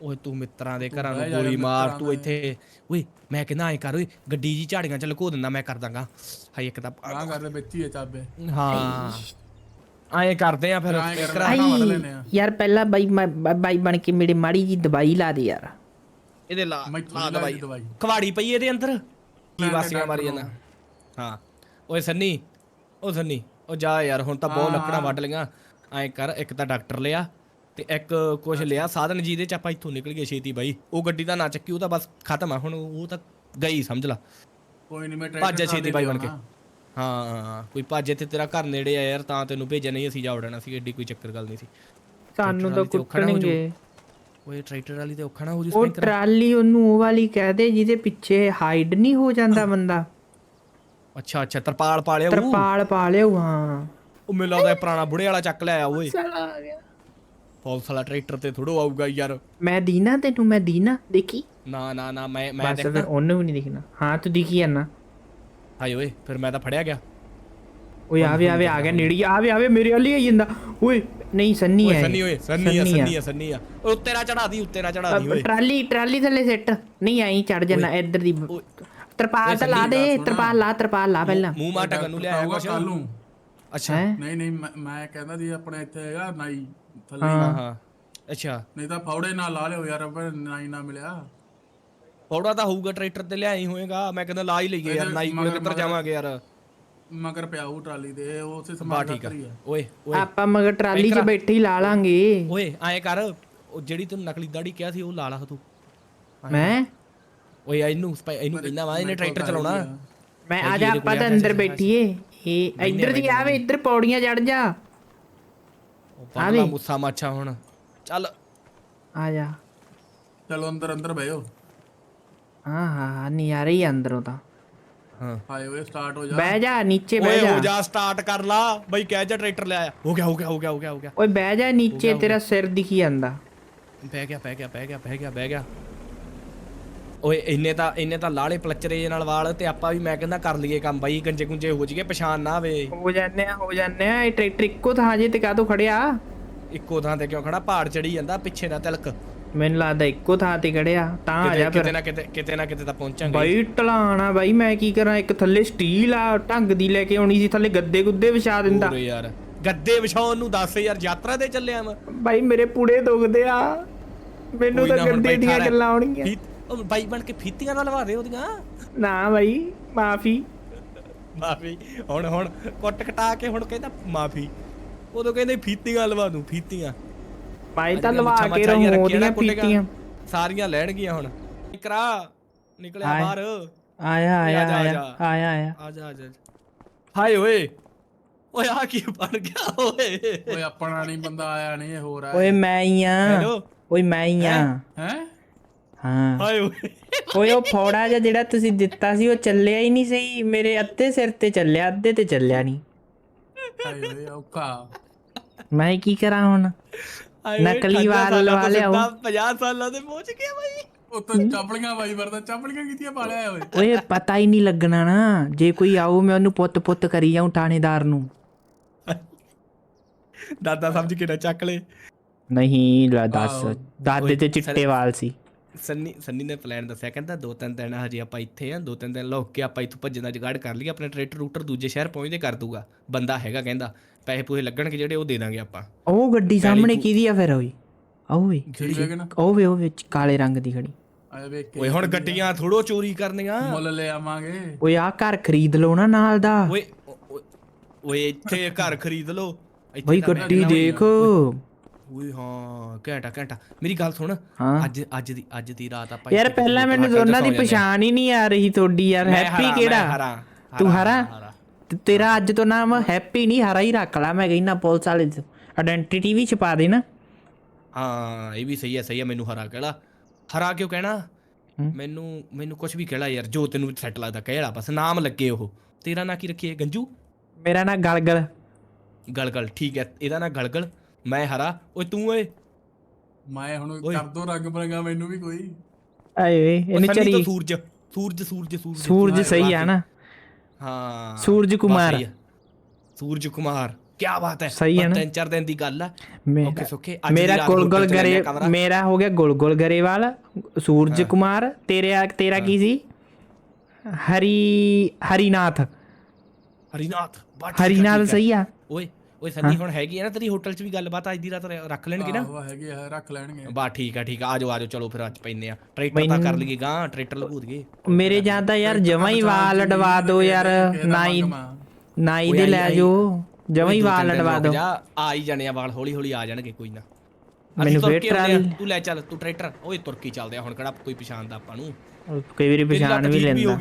[SPEAKER 3] ਓਏ ਤੂੰ ਮਿੱਤਰਾਂ ਦੇ ਘਰਾਂ ਨੂੰ ਗੋਲੀ ਮਾਰ ਤੂੰ
[SPEAKER 4] ਦੇ।
[SPEAKER 3] ਇੱਥੇ ਓਏ ਮੈਂ ਕਹਿੰਦਾ ਐ ਕਰ ਓਏ ਗੱਡੀ ਜੀ ਝਾੜੀਆਂ ਚ ਲੁਕੋ ਦਿੰਦਾ ਮੈਂ ਕਰ ਦਾਂਗਾ। ਹਾਈ ਇੱਕ ਤਾਂ
[SPEAKER 4] ਗਾਂ ਕਰਦੇ ਵਿੱਚ ਹੀ ਆ ਚਾਬੇ।
[SPEAKER 3] ਹਾਂ। ਐਂ ਕਰਦੇ ਆ ਫਿਰ
[SPEAKER 4] ਕਰ
[SPEAKER 3] ਕਰਾ-
[SPEAKER 4] ਵੜ ਲੈਨੇ ਆ
[SPEAKER 1] ਯਾਰ ਪਹਿਲਾਂ ਬਾਈ ਬਾਈ ਬਣ ਕੇ ਮੇਰੇ ਮਾੜੀ ਜੀ ਦਵਾਈ ਲਾ ਦੇ ਯਾਰ।
[SPEAKER 3] ਇਹਦੇ ਲਾ ਲਾ ਦਵਾਈ।
[SPEAKER 4] ਦਵਾਈ?
[SPEAKER 3] ਕਵਾੜੀ ਪਈ ਇਹਦੇ ਅੰਦਰ? ਕੀ ਵਾਸੀਆਂ ਮਾਰੀ। ਜਾਂਦਾ। ਹਾਂ। ਓਏ ਸੰਨੀ ਓ ਸੰਨੀ ਉਹ ਜਾ ਯਾਰ ਹੁਣ ਤਾਂ ਬਹੁਤ
[SPEAKER 4] ਹਾਂ,
[SPEAKER 3] ਲੱਕੜਾਂ ਵੱਢ ਲਈਆਂ। ਐਂ ਕਰ ਇੱਕ ਤਾਂ ਡਾਕਟਰ ਲਿਆ ਤੇ ਇੱਕ ਕੁਛ ਲਿਆ ਸਾਧਨ ਜਿਹਦੇ ਚ ਆਪਾਂ ਇੱਥੋਂ ਨਿਕਲ ਗਏ ਛੇਤੀ ਬਾਈ। ਉਹ ਗੱਡੀ ਤਾਂ ਨਾ ਚੱਕੀ ਉਹ ਤਾਂ ਬਸ ਖਤਮ ਆ ਹੁਣ ਉਹ ਤਾਂ ਗਈ ਸਮਝ ਲਾ।
[SPEAKER 4] ਕੋਈ ਨਹੀਂ ਮੈਂ
[SPEAKER 3] ਭੱਜ ਜਾ ਛੇਤੀ ਬਾਈ ਬਣ ਕੇ। ਹਾਂ ਕੋਈ ਭੱਜ ਤੇ ਤੇਰਾ ਘਰ ਨੇੜੇ ਆ ਯਾਰ ਤਾਂ ਤੈਨੂੰ ਭੇਜਿਆ ਨਹੀਂ ਅਸੀਂ ਜਾ ਸੀ ਐਡੀ ਕੋਈ ਚੱਕਰ ਗੱਲ ਨਹੀਂ ਸੀ।
[SPEAKER 1] ਸਾਨੂੰ ਤਾਂ। ਕੁੱਟਣਗੇ।
[SPEAKER 3] ਓਏ ਟਰੈਕਟਰ ਵਾਲੀ ਤੇ ਔਖਾ ਨਾ ਹੋ ਜੂ
[SPEAKER 1] ਉਹ
[SPEAKER 3] ਸਪੈਂਕਰ।
[SPEAKER 1] ਟਰਾਲੀ ਉਹਨੂੰ ਉਹ ਵਾਲੀ ਕਹਿ ਦੇ ਜਿਹਦੇ ਪਿੱਛੇ ਹਾਈਡ ਨਹੀਂ ਹੋ ਜਾਂਦਾ ਬੰਦਾ।
[SPEAKER 3] ਅੱਛਾ ਅੱਛਾ ਤਰਪਾਲ ਪਾ ਲਿਆ ਉਹ?
[SPEAKER 1] ਤਰਪਾਲ ਪਾ ਲਿਓ ਹਾਂ।
[SPEAKER 3] ਉਹ ਮੈਨੂੰ ਲੱਗਦਾ ਇਹ ਪੁਰਾਣਾ ਬੁੜੇ ਵਾਲਾ ਚੱਕ ਲਿਆ ਓਏ।
[SPEAKER 1] ਚਲਾ ਆ ਗਿਆ।
[SPEAKER 3] ਪੁਲਿਸ ਵਾਲਾ ਟਰੈਕਟਰ ਤੇ ਥੋੜੋ ਆਊਗਾ ਯਾਰ।
[SPEAKER 1] ਮੈਂ ਦੀਨਾ ਤੈਨੂੰ ਮੈਂ ਦੀਨਾ ਦੇਖੀ?
[SPEAKER 3] ਨਾ ਨਾ ਨਾ ਮੈਂ ਮੈਂ
[SPEAKER 1] ਬਸ ਫਿਰ
[SPEAKER 3] ਦੇਖਦਾ
[SPEAKER 1] ਉਹਨੂੰ ਵੀ ਨਹੀਂ ਦਿਖਣਾ। ਹਾਂ ਤੂੰ ਦਿਖੀ ਜਾਨਾ
[SPEAKER 3] ਹਾਏ ਓਏ ਫਿਰ ਮੈਂ ਤਾਂ ਫੜਿਆ ਗਿਆ।
[SPEAKER 1] ਓਏ ਆਵੇ ਆਵੇ ਆ ਗਿਆ ਨੇੜੀ ਆਵੇ ਆਵੇ ਮੇਰੇ ਵਾਲੀ ਆਈ ਜਾਂਦਾ। ਓਏ ਨਹੀਂ ਸੰਨੀ
[SPEAKER 3] ਓਏ
[SPEAKER 1] ਹੈ
[SPEAKER 3] ਸੰਨੀ ਓਏ ਸੰਨੀ ਆ ਸੰਨੀ ਆ। ਸੰਨੀ ਆ ਓਏ ਉੱਤੇ ਨਾ ਚੜਾ ਦੀ ਉੱਤੇ ਨਾ ਚੜਾ ਦੀ
[SPEAKER 1] ਅਬ
[SPEAKER 3] ਓਏ।
[SPEAKER 1] ਟਰਾਲੀ ਟਰਾਲੀ ਥੱਲੇ ਸੈੱਟ। ਨਹੀਂ ਆਈ ਚੜ ਜਾਣਾ ਇੱਧਰ ਦੀ। ਤਰਪਾਲ ਤਾਂ ਲਾ ਦੇ ਤਰਪਾਲ ਲਾ ਤਰਪਾਲ ਲਾ ਪਹਿਲਾਂ।
[SPEAKER 3] ਮੂੰਹ ਮਾਟਾ ਕਰਨ ਨੂੰ ਲਿਆਇਆ ਕੁਛ।
[SPEAKER 4] ਕੱਲ ਨੂੰ।
[SPEAKER 3] ਅੱਛਾ
[SPEAKER 4] ਨਹੀਂ ਨਹੀਂ ਮੈਂ- ਮੈਂ ਕਹਿੰਦਾ ਜੀ ਆਪਣੇ ਇੱਥੇ ਹੈਗਾ ਨਾਈ। ਥੱਲੇ
[SPEAKER 3] ਹਾਂ ਹਾਂ ਅੱਛਾ।
[SPEAKER 4] ਨਹੀਂ ਤਾਂ ਫੌੜੇ ਨਾਲ ਲਾ ਲਿਓ ਯਾਰ ਪਰ ਨਾਈ ਨਾ ਮਿਲਿਆ।
[SPEAKER 3] ਪੌੜਾ ਤਾਂ ਹੋਊਗਾ ਟਰੈਕਟਰ ਤੇ ਲਿਆਈ ਹੋਏਗਾ। ਮੈਂ ਕਹਿੰਦਾ ਲਾ ਹੀ ਲਈਏ ਯਾਰ ਨਾਈ ਕੋਲ ਕਿੱਧਰ ਜਾਵਾਂਗੇ ਯਾਰ।
[SPEAKER 4] ਮਗਰ ਪਿਆ ਉਹ ਟਰਾਲੀ ਦੇ ਉਹ ਉਸੇ
[SPEAKER 3] ਬਾ
[SPEAKER 4] ਸਮਾਨ
[SPEAKER 3] ਠੀਕ ਆ।
[SPEAKER 4] ਕਰੀ ਆ।
[SPEAKER 3] ਓਏ ਓਏ।
[SPEAKER 1] ਆਪਾਂ ਮਗਰ ਟਰਾਲੀ 'ਚ ਬੈਠੇ ਹੀ ਲਾ ਲਾਂਗੇ।
[SPEAKER 3] ਓਏ ਐਂ ਕਰ ਉਹ ਜਿਹੜੀ ਤੈਨੂੰ ਨਕਲੀ ਦਾੜੀ ਕਿਹਾ ਸੀ ਉਹ ਲਾ ਲਾ ਤੂੰ।
[SPEAKER 1] ਮੈਂ?
[SPEAKER 3] ਓਏ ਇਹਨੂੰ ਸਪੈ- ਇਹਨੂੰ ਕਹਿੰਦਾ ਵਾ ਇਹਨੇ ਟਰੈਕਟਰ ਚਲਾਉਣਾ।
[SPEAKER 1] ਮੈਂ ਆ ਜਾ ਆਪਾਂ ਤਾਂ ਅੰਦਰ ਬੈਠੀਏ। ਇਹ ਇੱਧਰ ਦੀ ਆਵੇ ਇੱਧਰ ਪੌੜੀਆਂ ਚੜ ਜਾ।
[SPEAKER 3] ਪਰਲਾ ਮੁੱਸਾ ਮਾਛਾ ਹੁਣ। ਚੱਲ।
[SPEAKER 1] ਆ ਜਾ।
[SPEAKER 4] ਚਲੋ ਅੰਦਰ ਅੰਦਰ ਬਹਿਓ
[SPEAKER 1] ਹਾਂ ਹਾਂ ਨਜ਼ਾਰੇ ਹੀ ਆ ਅੰਦਰੋਂ ਤਾਂ।
[SPEAKER 3] ਹਾਂ।
[SPEAKER 4] ਹਾਏ ਓਏ ਸਟਾਰਟ ਹੋ ਜਾ।
[SPEAKER 1] ਬਹਿ ਜਾ ਨੀਚੇ
[SPEAKER 3] ਓਏ
[SPEAKER 1] ਬਹਿ
[SPEAKER 3] ਹੋ
[SPEAKER 1] ਜਾ
[SPEAKER 3] ਜਾ ਸਟਾਰਟ ਕਰ ਲਾ। ਬਈ ਕਹਿ ਜਾ ਟਰੈਕਟਰ ਲਿਆਇਆ ਹੋ ਗਿਆ ਹੋ ਗਿਆ ਹੋ ਗਿਆ ਹੋ ਗਿਆ ਹੋ ਗਿਆ।
[SPEAKER 1] ਓਏ ਬਹਿ ਜਾ ਨੀਚੇ ਤੇਰਾ ਸਿਰ ਦਿਖੀ ਜਾਂਦਾ।
[SPEAKER 3] ਬਹਿ ਗਿਆ ਬਹਿ ਗਿਆ ਬਹਿ ਗਿਆ ਬਹਿ ਗਿਆ ਬਹਿ ਗਿਆ। ਓਏ ਇੰਨੇ ਤਾਂ ਇੰਨੇ ਤਾਂ ਲਾਲੇ ਪਲਚਰੇ ਜਿਹੇ ਨਾਲ ਵਾਲ ਤੇ ਆਪਾਂ ਵੀ ਮੈਂ ਕਹਿੰਦਾ ਕਰ ਲਈਏ ਕੰਮ ਬਾਈ ਗੰਜੇ ਗੁੰਜੇ ਹੋ ਜੀਏ ਪਛਾਣ ਨਾ ਆਵੇ
[SPEAKER 1] ਹੋ ਜਾਂਦੇ ਆ ਹੋ ਜਾਂਦੇ ਆ ਇਹ ਟਰੈਕਟਰ ਇੱਕੋ ਥਾਂ ਜੇ ਤੇ ਕਾਹਤੋਂ ਖੜਿਆ?
[SPEAKER 3] ਇੱਕੋ ਥਾਂ ਤੇ ਕਿਉਂ ਖੜਾ? ਪਹਾੜ ਚੜੀ ਜਾਂਦਾ ਪਿੱਛੇ ਨਾ ਤਿਲਕ।
[SPEAKER 1] ਮੈਨੂੰ ਲੱਗਦਾ ਇੱਕੋ ਥਾਂ ਤੇ ਖੜਿਆ ਤਾਂ ਆ
[SPEAKER 3] ਕਿਤੇ
[SPEAKER 1] ਜਾ
[SPEAKER 3] ਕਿਤੇ
[SPEAKER 1] ਫਿਰ।
[SPEAKER 3] ਨਾ ਕਿਤੇ ਕਿਤੇ ਨਾ ਕਿਤੇ ਤਾਂ ਪਹੁੰਚਾਂਗੇ।
[SPEAKER 1] ਬਾਈ ਢਲਾਣਾ ਬਾਈ ਮੈਂ ਕੀ ਕਰਾਂ ਇੱਕ ਥੱਲੇ ਸਟੀਲ ਆ ਢੰਗ ਦੀ ਲੈ ਕੇ ਆਉਣੀ ਸੀ ਥੱਲੇ ਗੱਦੇ ਗੁੱਦੇ ਵਿਛਾ ਦਿੰਦਾ।
[SPEAKER 3] ਹੋਰ ਯਾਰ ਗੱਦੇ ਵਿਛਾਉਣ ਨੂੰ ਦੱਸ ਯਾਰ ਯਾਤਰਾ ਤੇ ਚੱਲਿਆ ਮੈਂ
[SPEAKER 1] ਬਾਈ ਮੇਰੇ ਪੂੜੇ ਦੁਖਦੇ ਆ। ਮੈਨੂੰ ਤਾਂ ਗੱਦੇ ਦੀਆਂ ਗੱਲਾਂ ਆਉਣਗੀਆਂ।
[SPEAKER 3] ਉਹ ਬਾਈ ਬਣ ਕੇ ਫੀਤੀਆਂ ਨਾਲ ਲਵਾ ਦੇ ਉਹਦੀਆਂ।
[SPEAKER 1] ਨਾ ਬਾਈ ਮਾਫੀ।
[SPEAKER 3] ਮਾਫੀ ਹੁਣ ਹੁਣ ਕੁੱਟ ਕਟਾ ਕੇ ਹੁਣ ਕਹਿੰਦਾ ਮਾਫੀ। ਉਦੋਂ ਕਹਿੰਦੇ ਫੀਤੀਆਂ ਲਵਾ ਦੂੰ ਫੀਤੀਆਂ।
[SPEAKER 1] ਬਾਈ ਤਾਂ ਲਵਾ ਕੇ ਰਹੋ ਉਹਦੀਆਂ। ਪੀਤੀਆਂ
[SPEAKER 3] ਸਾਰੀਆਂ ਲੈਣਗੀਆਂ ਹੁਣ। ਕਰਾ ਨਿਕਲਿਆ। ਬਾਹਰ।
[SPEAKER 1] ਆਇਆ ਆਇਆ
[SPEAKER 3] ਆ ਆ
[SPEAKER 1] ਆਇਆ। ਆਇਆ ਆਇਆ।
[SPEAKER 3] ਆ ਜਾ ਆ ਜਾ ਹਾਏ ਓਏ ਓਏ ਆ ਕੀ ਬਣ ਗਿਆ ਓਏ।
[SPEAKER 4] ਓਏ ਆਪਣਾ ਨਹੀਂ ਬੰਦਾ ਆਇਆ ਨਹੀਂ ਇਹ ਹੋਰ
[SPEAKER 1] ਓਏ
[SPEAKER 4] ਆਇਆ
[SPEAKER 1] ਮੈਂ ਹੀ ਆ। ਓਏ ਮੈਂ ਹੀ ਆ।
[SPEAKER 4] ਹੈ?
[SPEAKER 1] ਹਾਂ।
[SPEAKER 3] ਹਾਏ ਓਏ।
[SPEAKER 5] ਓਏ ਉਹ ਫੌੜਾ ਜਿਹਾ ਜਿਹੜਾ ਤੁਸੀਂ ਦਿੱਤਾ ਸੀ ਉਹ ਚੱਲਿਆ ਹੀ ਨਹੀਂ ਸਹੀ। ਮੇਰੇ ਅੱਧੇ ਸਿਰ ਤੇ ਚੱਲਿਆ ਅੱਧੇ ਤੇ ਚੱਲਿਆ ਨਹੀਂ।
[SPEAKER 4] ਹਾਏ ਓਏ ਔਖਾ।
[SPEAKER 1] ਮੈਂ ਕੀ ਕਰਾਂ ਹੁਣ? ਨਕਲੀ ਵਾਲ ਲਵਾ
[SPEAKER 3] ਤੋਂ
[SPEAKER 1] ਲਿਆਓ।
[SPEAKER 3] ਸਿੱਧਾ 50 ਸਾਲਾਂ ਤੇ ਪਹੁੰਚ ਗਿਆ ਬਾਈ।
[SPEAKER 4] ਉੱਤੇ ਚਾਪਲੀਆਂ ਬਾਈ ਵਰਦਾ ਚਾਪਲੀਆਂ ਕੀਤੀਆਂ ਪਾ ਲਿਆ ਓਏ?
[SPEAKER 1] ਓਏ ਪਤਾ ਹੀ ਨਹੀਂ ਲੱਗਣਾ ਨਾ। ਜੇ ਕੋਈ ਆਊ ਮੈਂ ਉਹਨੂੰ ਪੁੱਤ ਪੁੱਤ ਕਰੀ ਜਾਉਂ ਥਾਣੇਦਾਰ ਨੂੰ।
[SPEAKER 3] ਦਾਦਾ ਸਮਝ ਕੇ ਨਾ ਚੱਕ ਲੈ।
[SPEAKER 1] ਨਹੀਂ ਲੈ ਦੱਸ। ਦਾਦੇ ਤੇ ਚਿੱਟੇ ਵਾਲ ਸੀ।
[SPEAKER 3] ਸੰਨੀ ਸੰਨੀ ਨੇ ਪਲਾਨ ਦੱਸਿਆ ਕਹਿੰਦਾ ਦੋ ਤਿੰਨ ਦਿਨ ਹਜੇ ਆਪਾਂ ਇੱਥੇ ਆ ਦੋ ਤਿੰਨ ਦਿਨ ਲੁੱਕ ਕੇ ਆਪਾਂ ਇੱਥੋਂ ਭੱਜਣ ਦਾ ਜੁਗਾੜ ਕਰ ਲਈ ਆਪਣੇ ਟਰੈਕਟਰ ਰੂਟਰ ਦੂਜੇ ਸ਼ਹਿਰ ਪਹੁੰਚਦੇ ਕਰ ਦੂਗਾ ਬੰਦਾ ਹੈਗਾ ਕਹਿੰਦਾ ਪੈਸੇ ਪੂਸੇ ਲੱਗਣਗੇ ਜਿਹੜੇ ਉਹ ਦੇ ਦਾਂਗੇ ਆਪਾਂ।
[SPEAKER 1] ਉਹ ਗੱਡੀ ਸਾਹਮਣੇ ਕਿਹਦੀ ਆ ਫਿਰ ਓਏ? ਓਏ। ਉਹ ਵੇ ਉਹ ਵਿੱਚ ਕਾਲੇ ਰੰਗ ਦੀ ਖੜੀ।
[SPEAKER 4] ਆਏ ਵੇਖ ਕੇ
[SPEAKER 3] ਓਏ ਹੁਣ ਗੱਡੀਆਂ ਥੋੜੋ ਚੋਰੀ ਕਰਨੀਆਂ।
[SPEAKER 4] ਮੁੱਲ ਲੈ ਆਵਾਂਗੇ।
[SPEAKER 1] ਓਏ ਆ ਘਰ ਖਰੀਦ ਲਓ ਨਾ ਨਾਲ ਦਾ।
[SPEAKER 3] ਓਏ ਓਏ ਇੱਥੇ ਘਰ ਖਰੀਦ ਲਓ। ਇੱਥੇ
[SPEAKER 1] ਬਈ ਗੱਡੀ ਦੇਖ।
[SPEAKER 3] ਓਏ ਹਾਂ ਘੰਟਾ ਘੰਟਾ। ਮੇਰੀ ਗੱਲ ਸੁਣ ਅੱਜ ਅੱਜ ਦੀ ਅੱਜ ਦੀ ਰਾਤ ਆਪਾਂ
[SPEAKER 1] ਯਾਰ ਪਹਿਲਾਂ ਮੈਨੂੰ ਦੋਨਾਂ ਦੀ। ਪਛਾਣ ਹੀ ਨਹੀਂ ਆ ਰਹੀ ਤੁਹਾਡੀ ਯਾਰ ਹੈਪੀ ਕਿਹੜਾ? ਤੂੰ
[SPEAKER 3] ਹਰਾ,
[SPEAKER 1] ਤੇਰਾ ਅੱਜ ਤੋਂ ਨਾਮ ਹੈਪੀ ਨਹੀਂ ਹਰਾ ਹੀ ਰੱਖ ਲਾ ਮੈਂ ਕਹਿੰਦਾ ਪੁਲਿਸ ਵਾਲੇ ਆਇਡੈਂਟੀਟੀ ਵੀ ਛਪਾ ਦੇ ਨਾ।
[SPEAKER 3] ਹਾਂ ਇਹ ਵੀ ਸਹੀ ਹੈ ਸਹੀ ਹੈ ਮੈਨੂੰ ਹਰਾ ਕਿਹੜਾ ਹਰਾ ਕਿਉਂ ਕਹਿਣਾ? ਮੈਨੂੰ ਮੈਨੂੰ ਕੁਝ ਵੀ ਕਹਿਲਾ ਯਾਰ ਜੋ ਤੈਨੂੰ ਸੈੱਟ ਲੱਗਦਾ ਕਹਿਲਾ ਬਸ ਨਾਮ ਲੱਗੇ ਉਹ। ਤੇਰਾ ਨਾਂ ਕੀ ਰੱਖੀਏ? ਗੰਜੂ?
[SPEAKER 1] ਮੇਰਾ ਨਾਂ ਗਲਗਲ।
[SPEAKER 3] ਗਲਗਲ ਠੀਕ ਹੈ ਇਹਦਾ ਨਾਂ ਗਲਗਲ। ਮੈਂ ਹਰਾ। ਓਏ ਤੂੰ ਓਏ।
[SPEAKER 4] ਮੈਂ ਹੁਣ
[SPEAKER 3] ਓਏ।
[SPEAKER 4] ਕਰ ਦੋ ਰੰਗ ਬਰੰਗਾ ਮੈਨੂੰ ਵੀ ਕੋਈ।
[SPEAKER 1] ਆਏ ਓਏ
[SPEAKER 3] ਉਹ
[SPEAKER 1] ਇਹਨੂੰ
[SPEAKER 3] ਸੰਨੀ ਤੋਂ
[SPEAKER 1] ਚਰੀ
[SPEAKER 3] ਸੂਰਜ ਸੂਰਜ ਸੂਰਜ ਸੂਰਜ।
[SPEAKER 1] ਸੂਰਜ ਸਹੀ ਆ ਨਾ।
[SPEAKER 3] ਹਾਂ।
[SPEAKER 1] ਸੂਰਜ
[SPEAKER 3] ਬਸ
[SPEAKER 1] ਕੁਮਾਰ।
[SPEAKER 3] ਸਹੀ ਆ। ਸੂਰਜ ਕੁਮਾਰ ਕੀ ਬਾਤ ਹੈ।
[SPEAKER 1] ਸਹੀ ਹੈ
[SPEAKER 3] ਬਸ
[SPEAKER 1] ਨਾ?
[SPEAKER 3] ਤਿੰਨ ਚਾਰ ਦਿਨ ਦੀ ਗੱਲ ਆ।
[SPEAKER 1] ਮੇਰਾ-
[SPEAKER 3] ਓਕੇ ਸੁੱਕੇ ਅੱਜ ਦੀ
[SPEAKER 1] ਮੇਰਾ
[SPEAKER 3] ਰਾਤ
[SPEAKER 1] ਗੁਲਗੁਲ
[SPEAKER 3] hotel ਚ
[SPEAKER 1] ਗਰੇ
[SPEAKER 3] ਲੈਂਦੇ ਆ ਕਮਰਾ।
[SPEAKER 1] ਮੇਰਾ ਹੋ ਗਿਆ ਗੁਲਗੁਲ ਗਰੇਵਾਲ। ਸੂਰਜ ਕੁਮਾਰ ਤੇਰੇ ਤੇਰਾ ਕੀ ਸੀ? ਹਰੀ ਹਰੀਨਾਥ।
[SPEAKER 3] ਹਰੀਨਾਥ ਬਾ ਠੀਕ ਆ,
[SPEAKER 1] ਹਰੀਨਾਥ। ਸਹੀ ਆ।
[SPEAKER 3] ਓਏ। ਓਏ ਸੰਨੀ ਹੁਣ ਹੈਗੀ ਆ ਨਾ ਤੇਰੀ ਹੋਟਲ 'ਚ ਵੀ ਗੱਲਬਾਤ ਅੱਜ ਦੀ ਰਾਤ ਰ- ਰੱਖ ਲੈਣਗੇ ਨਾ?
[SPEAKER 4] ਆਹੋ ਹੈਗੇ ਆ ਰੱਖ ਲੈਣਗੇ।
[SPEAKER 3] ਬਾ ਠੀਕ ਆ ਠੀਕ ਆ ਆਜੋ ਆਜੋ ਚਲੋ ਫਿਰ ਅੱਜ ਪੈਨੇ ਆ। ਟਰੈਕਟਰ ਤਾਂ ਕਰ ਲਈਏ ਗਾਂ ਟਰੈਕਟਰ ਲਗੂ ਦਈਏ
[SPEAKER 1] ਮੇਰੇ ਜਾਂਦਾ ਯਾਰ ਜਮਾਂ ਹੀ ਵਾਲ ਅਡਵਾ ਦੋ ਯਾਰ ਨਾਈ ਨਾਈ ਦੇ ਲੈ ਜੋ ਜਮਾਂ ਹੀ ਵਾਲ ਅਡਵਾ ਦੋ।
[SPEAKER 3] ਜਾ ਆ ਹੀ ਜਾਣੇ ਆ ਵਾਲ ਹੌਲੀ ਹੌਲੀ ਆ ਜਾਣਗੇ ਕੋਈ ਨਾ। ਅਸੀਂ
[SPEAKER 1] ਮੈਨੂੰ
[SPEAKER 3] ਤੁਰ
[SPEAKER 1] ਫੇਰ
[SPEAKER 3] ਕੇ ਆਉਂਦੇ ਆ,
[SPEAKER 1] ਟਰਾਲੀ-
[SPEAKER 3] ਤੂੰ ਲੈ ਚੱਲ ਤੂੰ ਟਰੈਕਟਰ ਓਏ ਤੁਰਕੀ ਚੱਲਦੇ ਆ ਹੁਣ ਕਿਹੜਾ ਕੋਈ ਪਛਾਣਦਾ ਆਪਾਂ ਨੂੰ।
[SPEAKER 1] ਕਈ ਵਾਰੀ
[SPEAKER 3] ਤੇਰੀ
[SPEAKER 1] ਪਛਾਣ
[SPEAKER 3] ਲੱਤ
[SPEAKER 1] ਵੀ
[SPEAKER 3] ਠੀਕ
[SPEAKER 1] ਲੈਂਦਾ।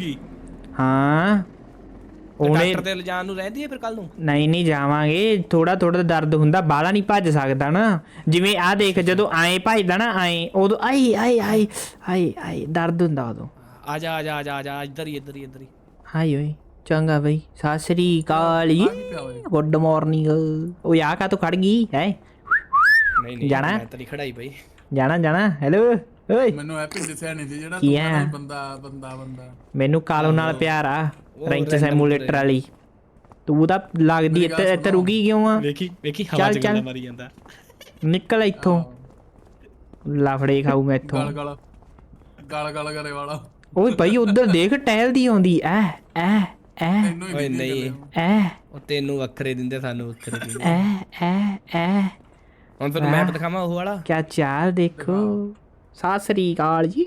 [SPEAKER 1] ਹਾਂ
[SPEAKER 3] ਤੇ
[SPEAKER 1] ਉਹਨੇ
[SPEAKER 3] ਡਾਕਟਰ ਤੇ ਲਿਜਾਣ ਨੂੰ ਰਹਿੰਦੀ ਹੈ ਫਿਰ ਕੱਲ ਨੂੰ?
[SPEAKER 1] ਨਹੀਂ ਨਹੀਂ ਜਾਵਾਂਗੇ। ਥੋੜਾ ਥੋੜਾ ਦਰਦ ਹੁੰਦਾ ਬਾਲਾ ਨਹੀਂ ਭੱਜ ਸਕਦਾ ਨਾ। ਜਿਵੇਂ ਆ ਦੇਖ ਜਦੋਂ ਆਏ ਭੱਜਦਾ ਨਾ ਆਏ ਉਦੋਂ ਆਈ ਆਈ ਆਈ ਆਈ ਆਈ ਦਰਦ ਹੁੰਦਾ ਉਦੋਂ।
[SPEAKER 3] ਆ ਜਾ ਆ ਜਾ ਆ ਜਾ ਆ ਜਾ ਇੱਧਰ ਹੀ ਇੱਧਰ ਹੀ ਇੱਧਰ ਹੀ।
[SPEAKER 1] ਹਾਈ ਓਏ ਚੰਗਾ ਬਈ ਸਤਿ ਸ੍ਰੀ ਅਕਾਲ ਜੀ। ਗੁੱਡ ਮਾਰਨਿੰਗ ਉਹ ਆ ਕਾ ਤੂੰ ਖੜ ਗਈ? ਹੈ?
[SPEAKER 3] ਨਹੀਂ ਨਹੀਂ
[SPEAKER 1] ਜਾਣਾ?
[SPEAKER 3] ਮੈਂ ਤੇਰੀ ਖੜਾਈ ਬਈ।
[SPEAKER 1] ਜਾਣਾ ਜਾਣਾ ਹੈਲੋ ਓਏ।
[SPEAKER 4] ਮੈਨੂੰ ਐਪੀ ਦਿਸਿਆ ਨਹੀਂ ਸੀ ਜਿਹੜਾ
[SPEAKER 1] ਕੀ
[SPEAKER 4] ਤੂੰ
[SPEAKER 1] ਹੈ?
[SPEAKER 4] ਕਹਿੰਦਾ ਸੀ ਬੰਦਾ ਬੰਦਾ ਬੰਦਾ।
[SPEAKER 1] ਮੈਨੂੰ ਕਾਲੋ ਨਾਲ ਪਿਆਰ ਆ। ਰੈਂਚ ਸਿਮੂਲੇਟਰ ਵਾਲੀ। ਤੂੰ ਤਾਂ ਲੱਗਦੀ ਇੱਥੇ ਇੱਥੇ ਰੁਕੀ ਕਿਉਂ ਆ?
[SPEAKER 3] ਵੇਖੀ ਵੇਖੀ ਹਵਾ ਚ ਗੱਲਾਂ। ਮਾਰੀ ਜਾਂਦਾ।
[SPEAKER 1] ਨਿਕਲ ਇੱਥੋਂ। ਲਫੜੇ ਖਾਊ ਮੈਂ ਇੱਥੋਂ।
[SPEAKER 4] ਗਲ ਗਲ। ਗਲ ਗਲ ਕਰੇ ਵਾਲਾ।
[SPEAKER 1] ਓਏ ਭਾਈ ਉਧਰ ਦੇਖ ਟਹਿਲਦੀ ਆਉਂਦੀ। ਐ ਐ ਐ
[SPEAKER 3] ਓਏ ਨਹੀਂ।
[SPEAKER 1] ਐ
[SPEAKER 3] ਉਹ। ਤੈਨੂੰ ਵੱਖਰੇ ਦਿੰਦੇ ਸਾਨੂੰ ਵੱਖਰੇ ਦਿੰਦੇ।
[SPEAKER 1] ਐ ਐ ਐ
[SPEAKER 3] ਹੁਣ ਫਿਰ ਮੈਪ ਦਿਖਾਵਾਂ ਉਹ ਵਾਲਾ?
[SPEAKER 1] ਕਿਆ ਚਾਲ ਦੇਖੋ। ਸਤਿ ਸ੍ਰੀ ਅਕਾਲ ਜੀ।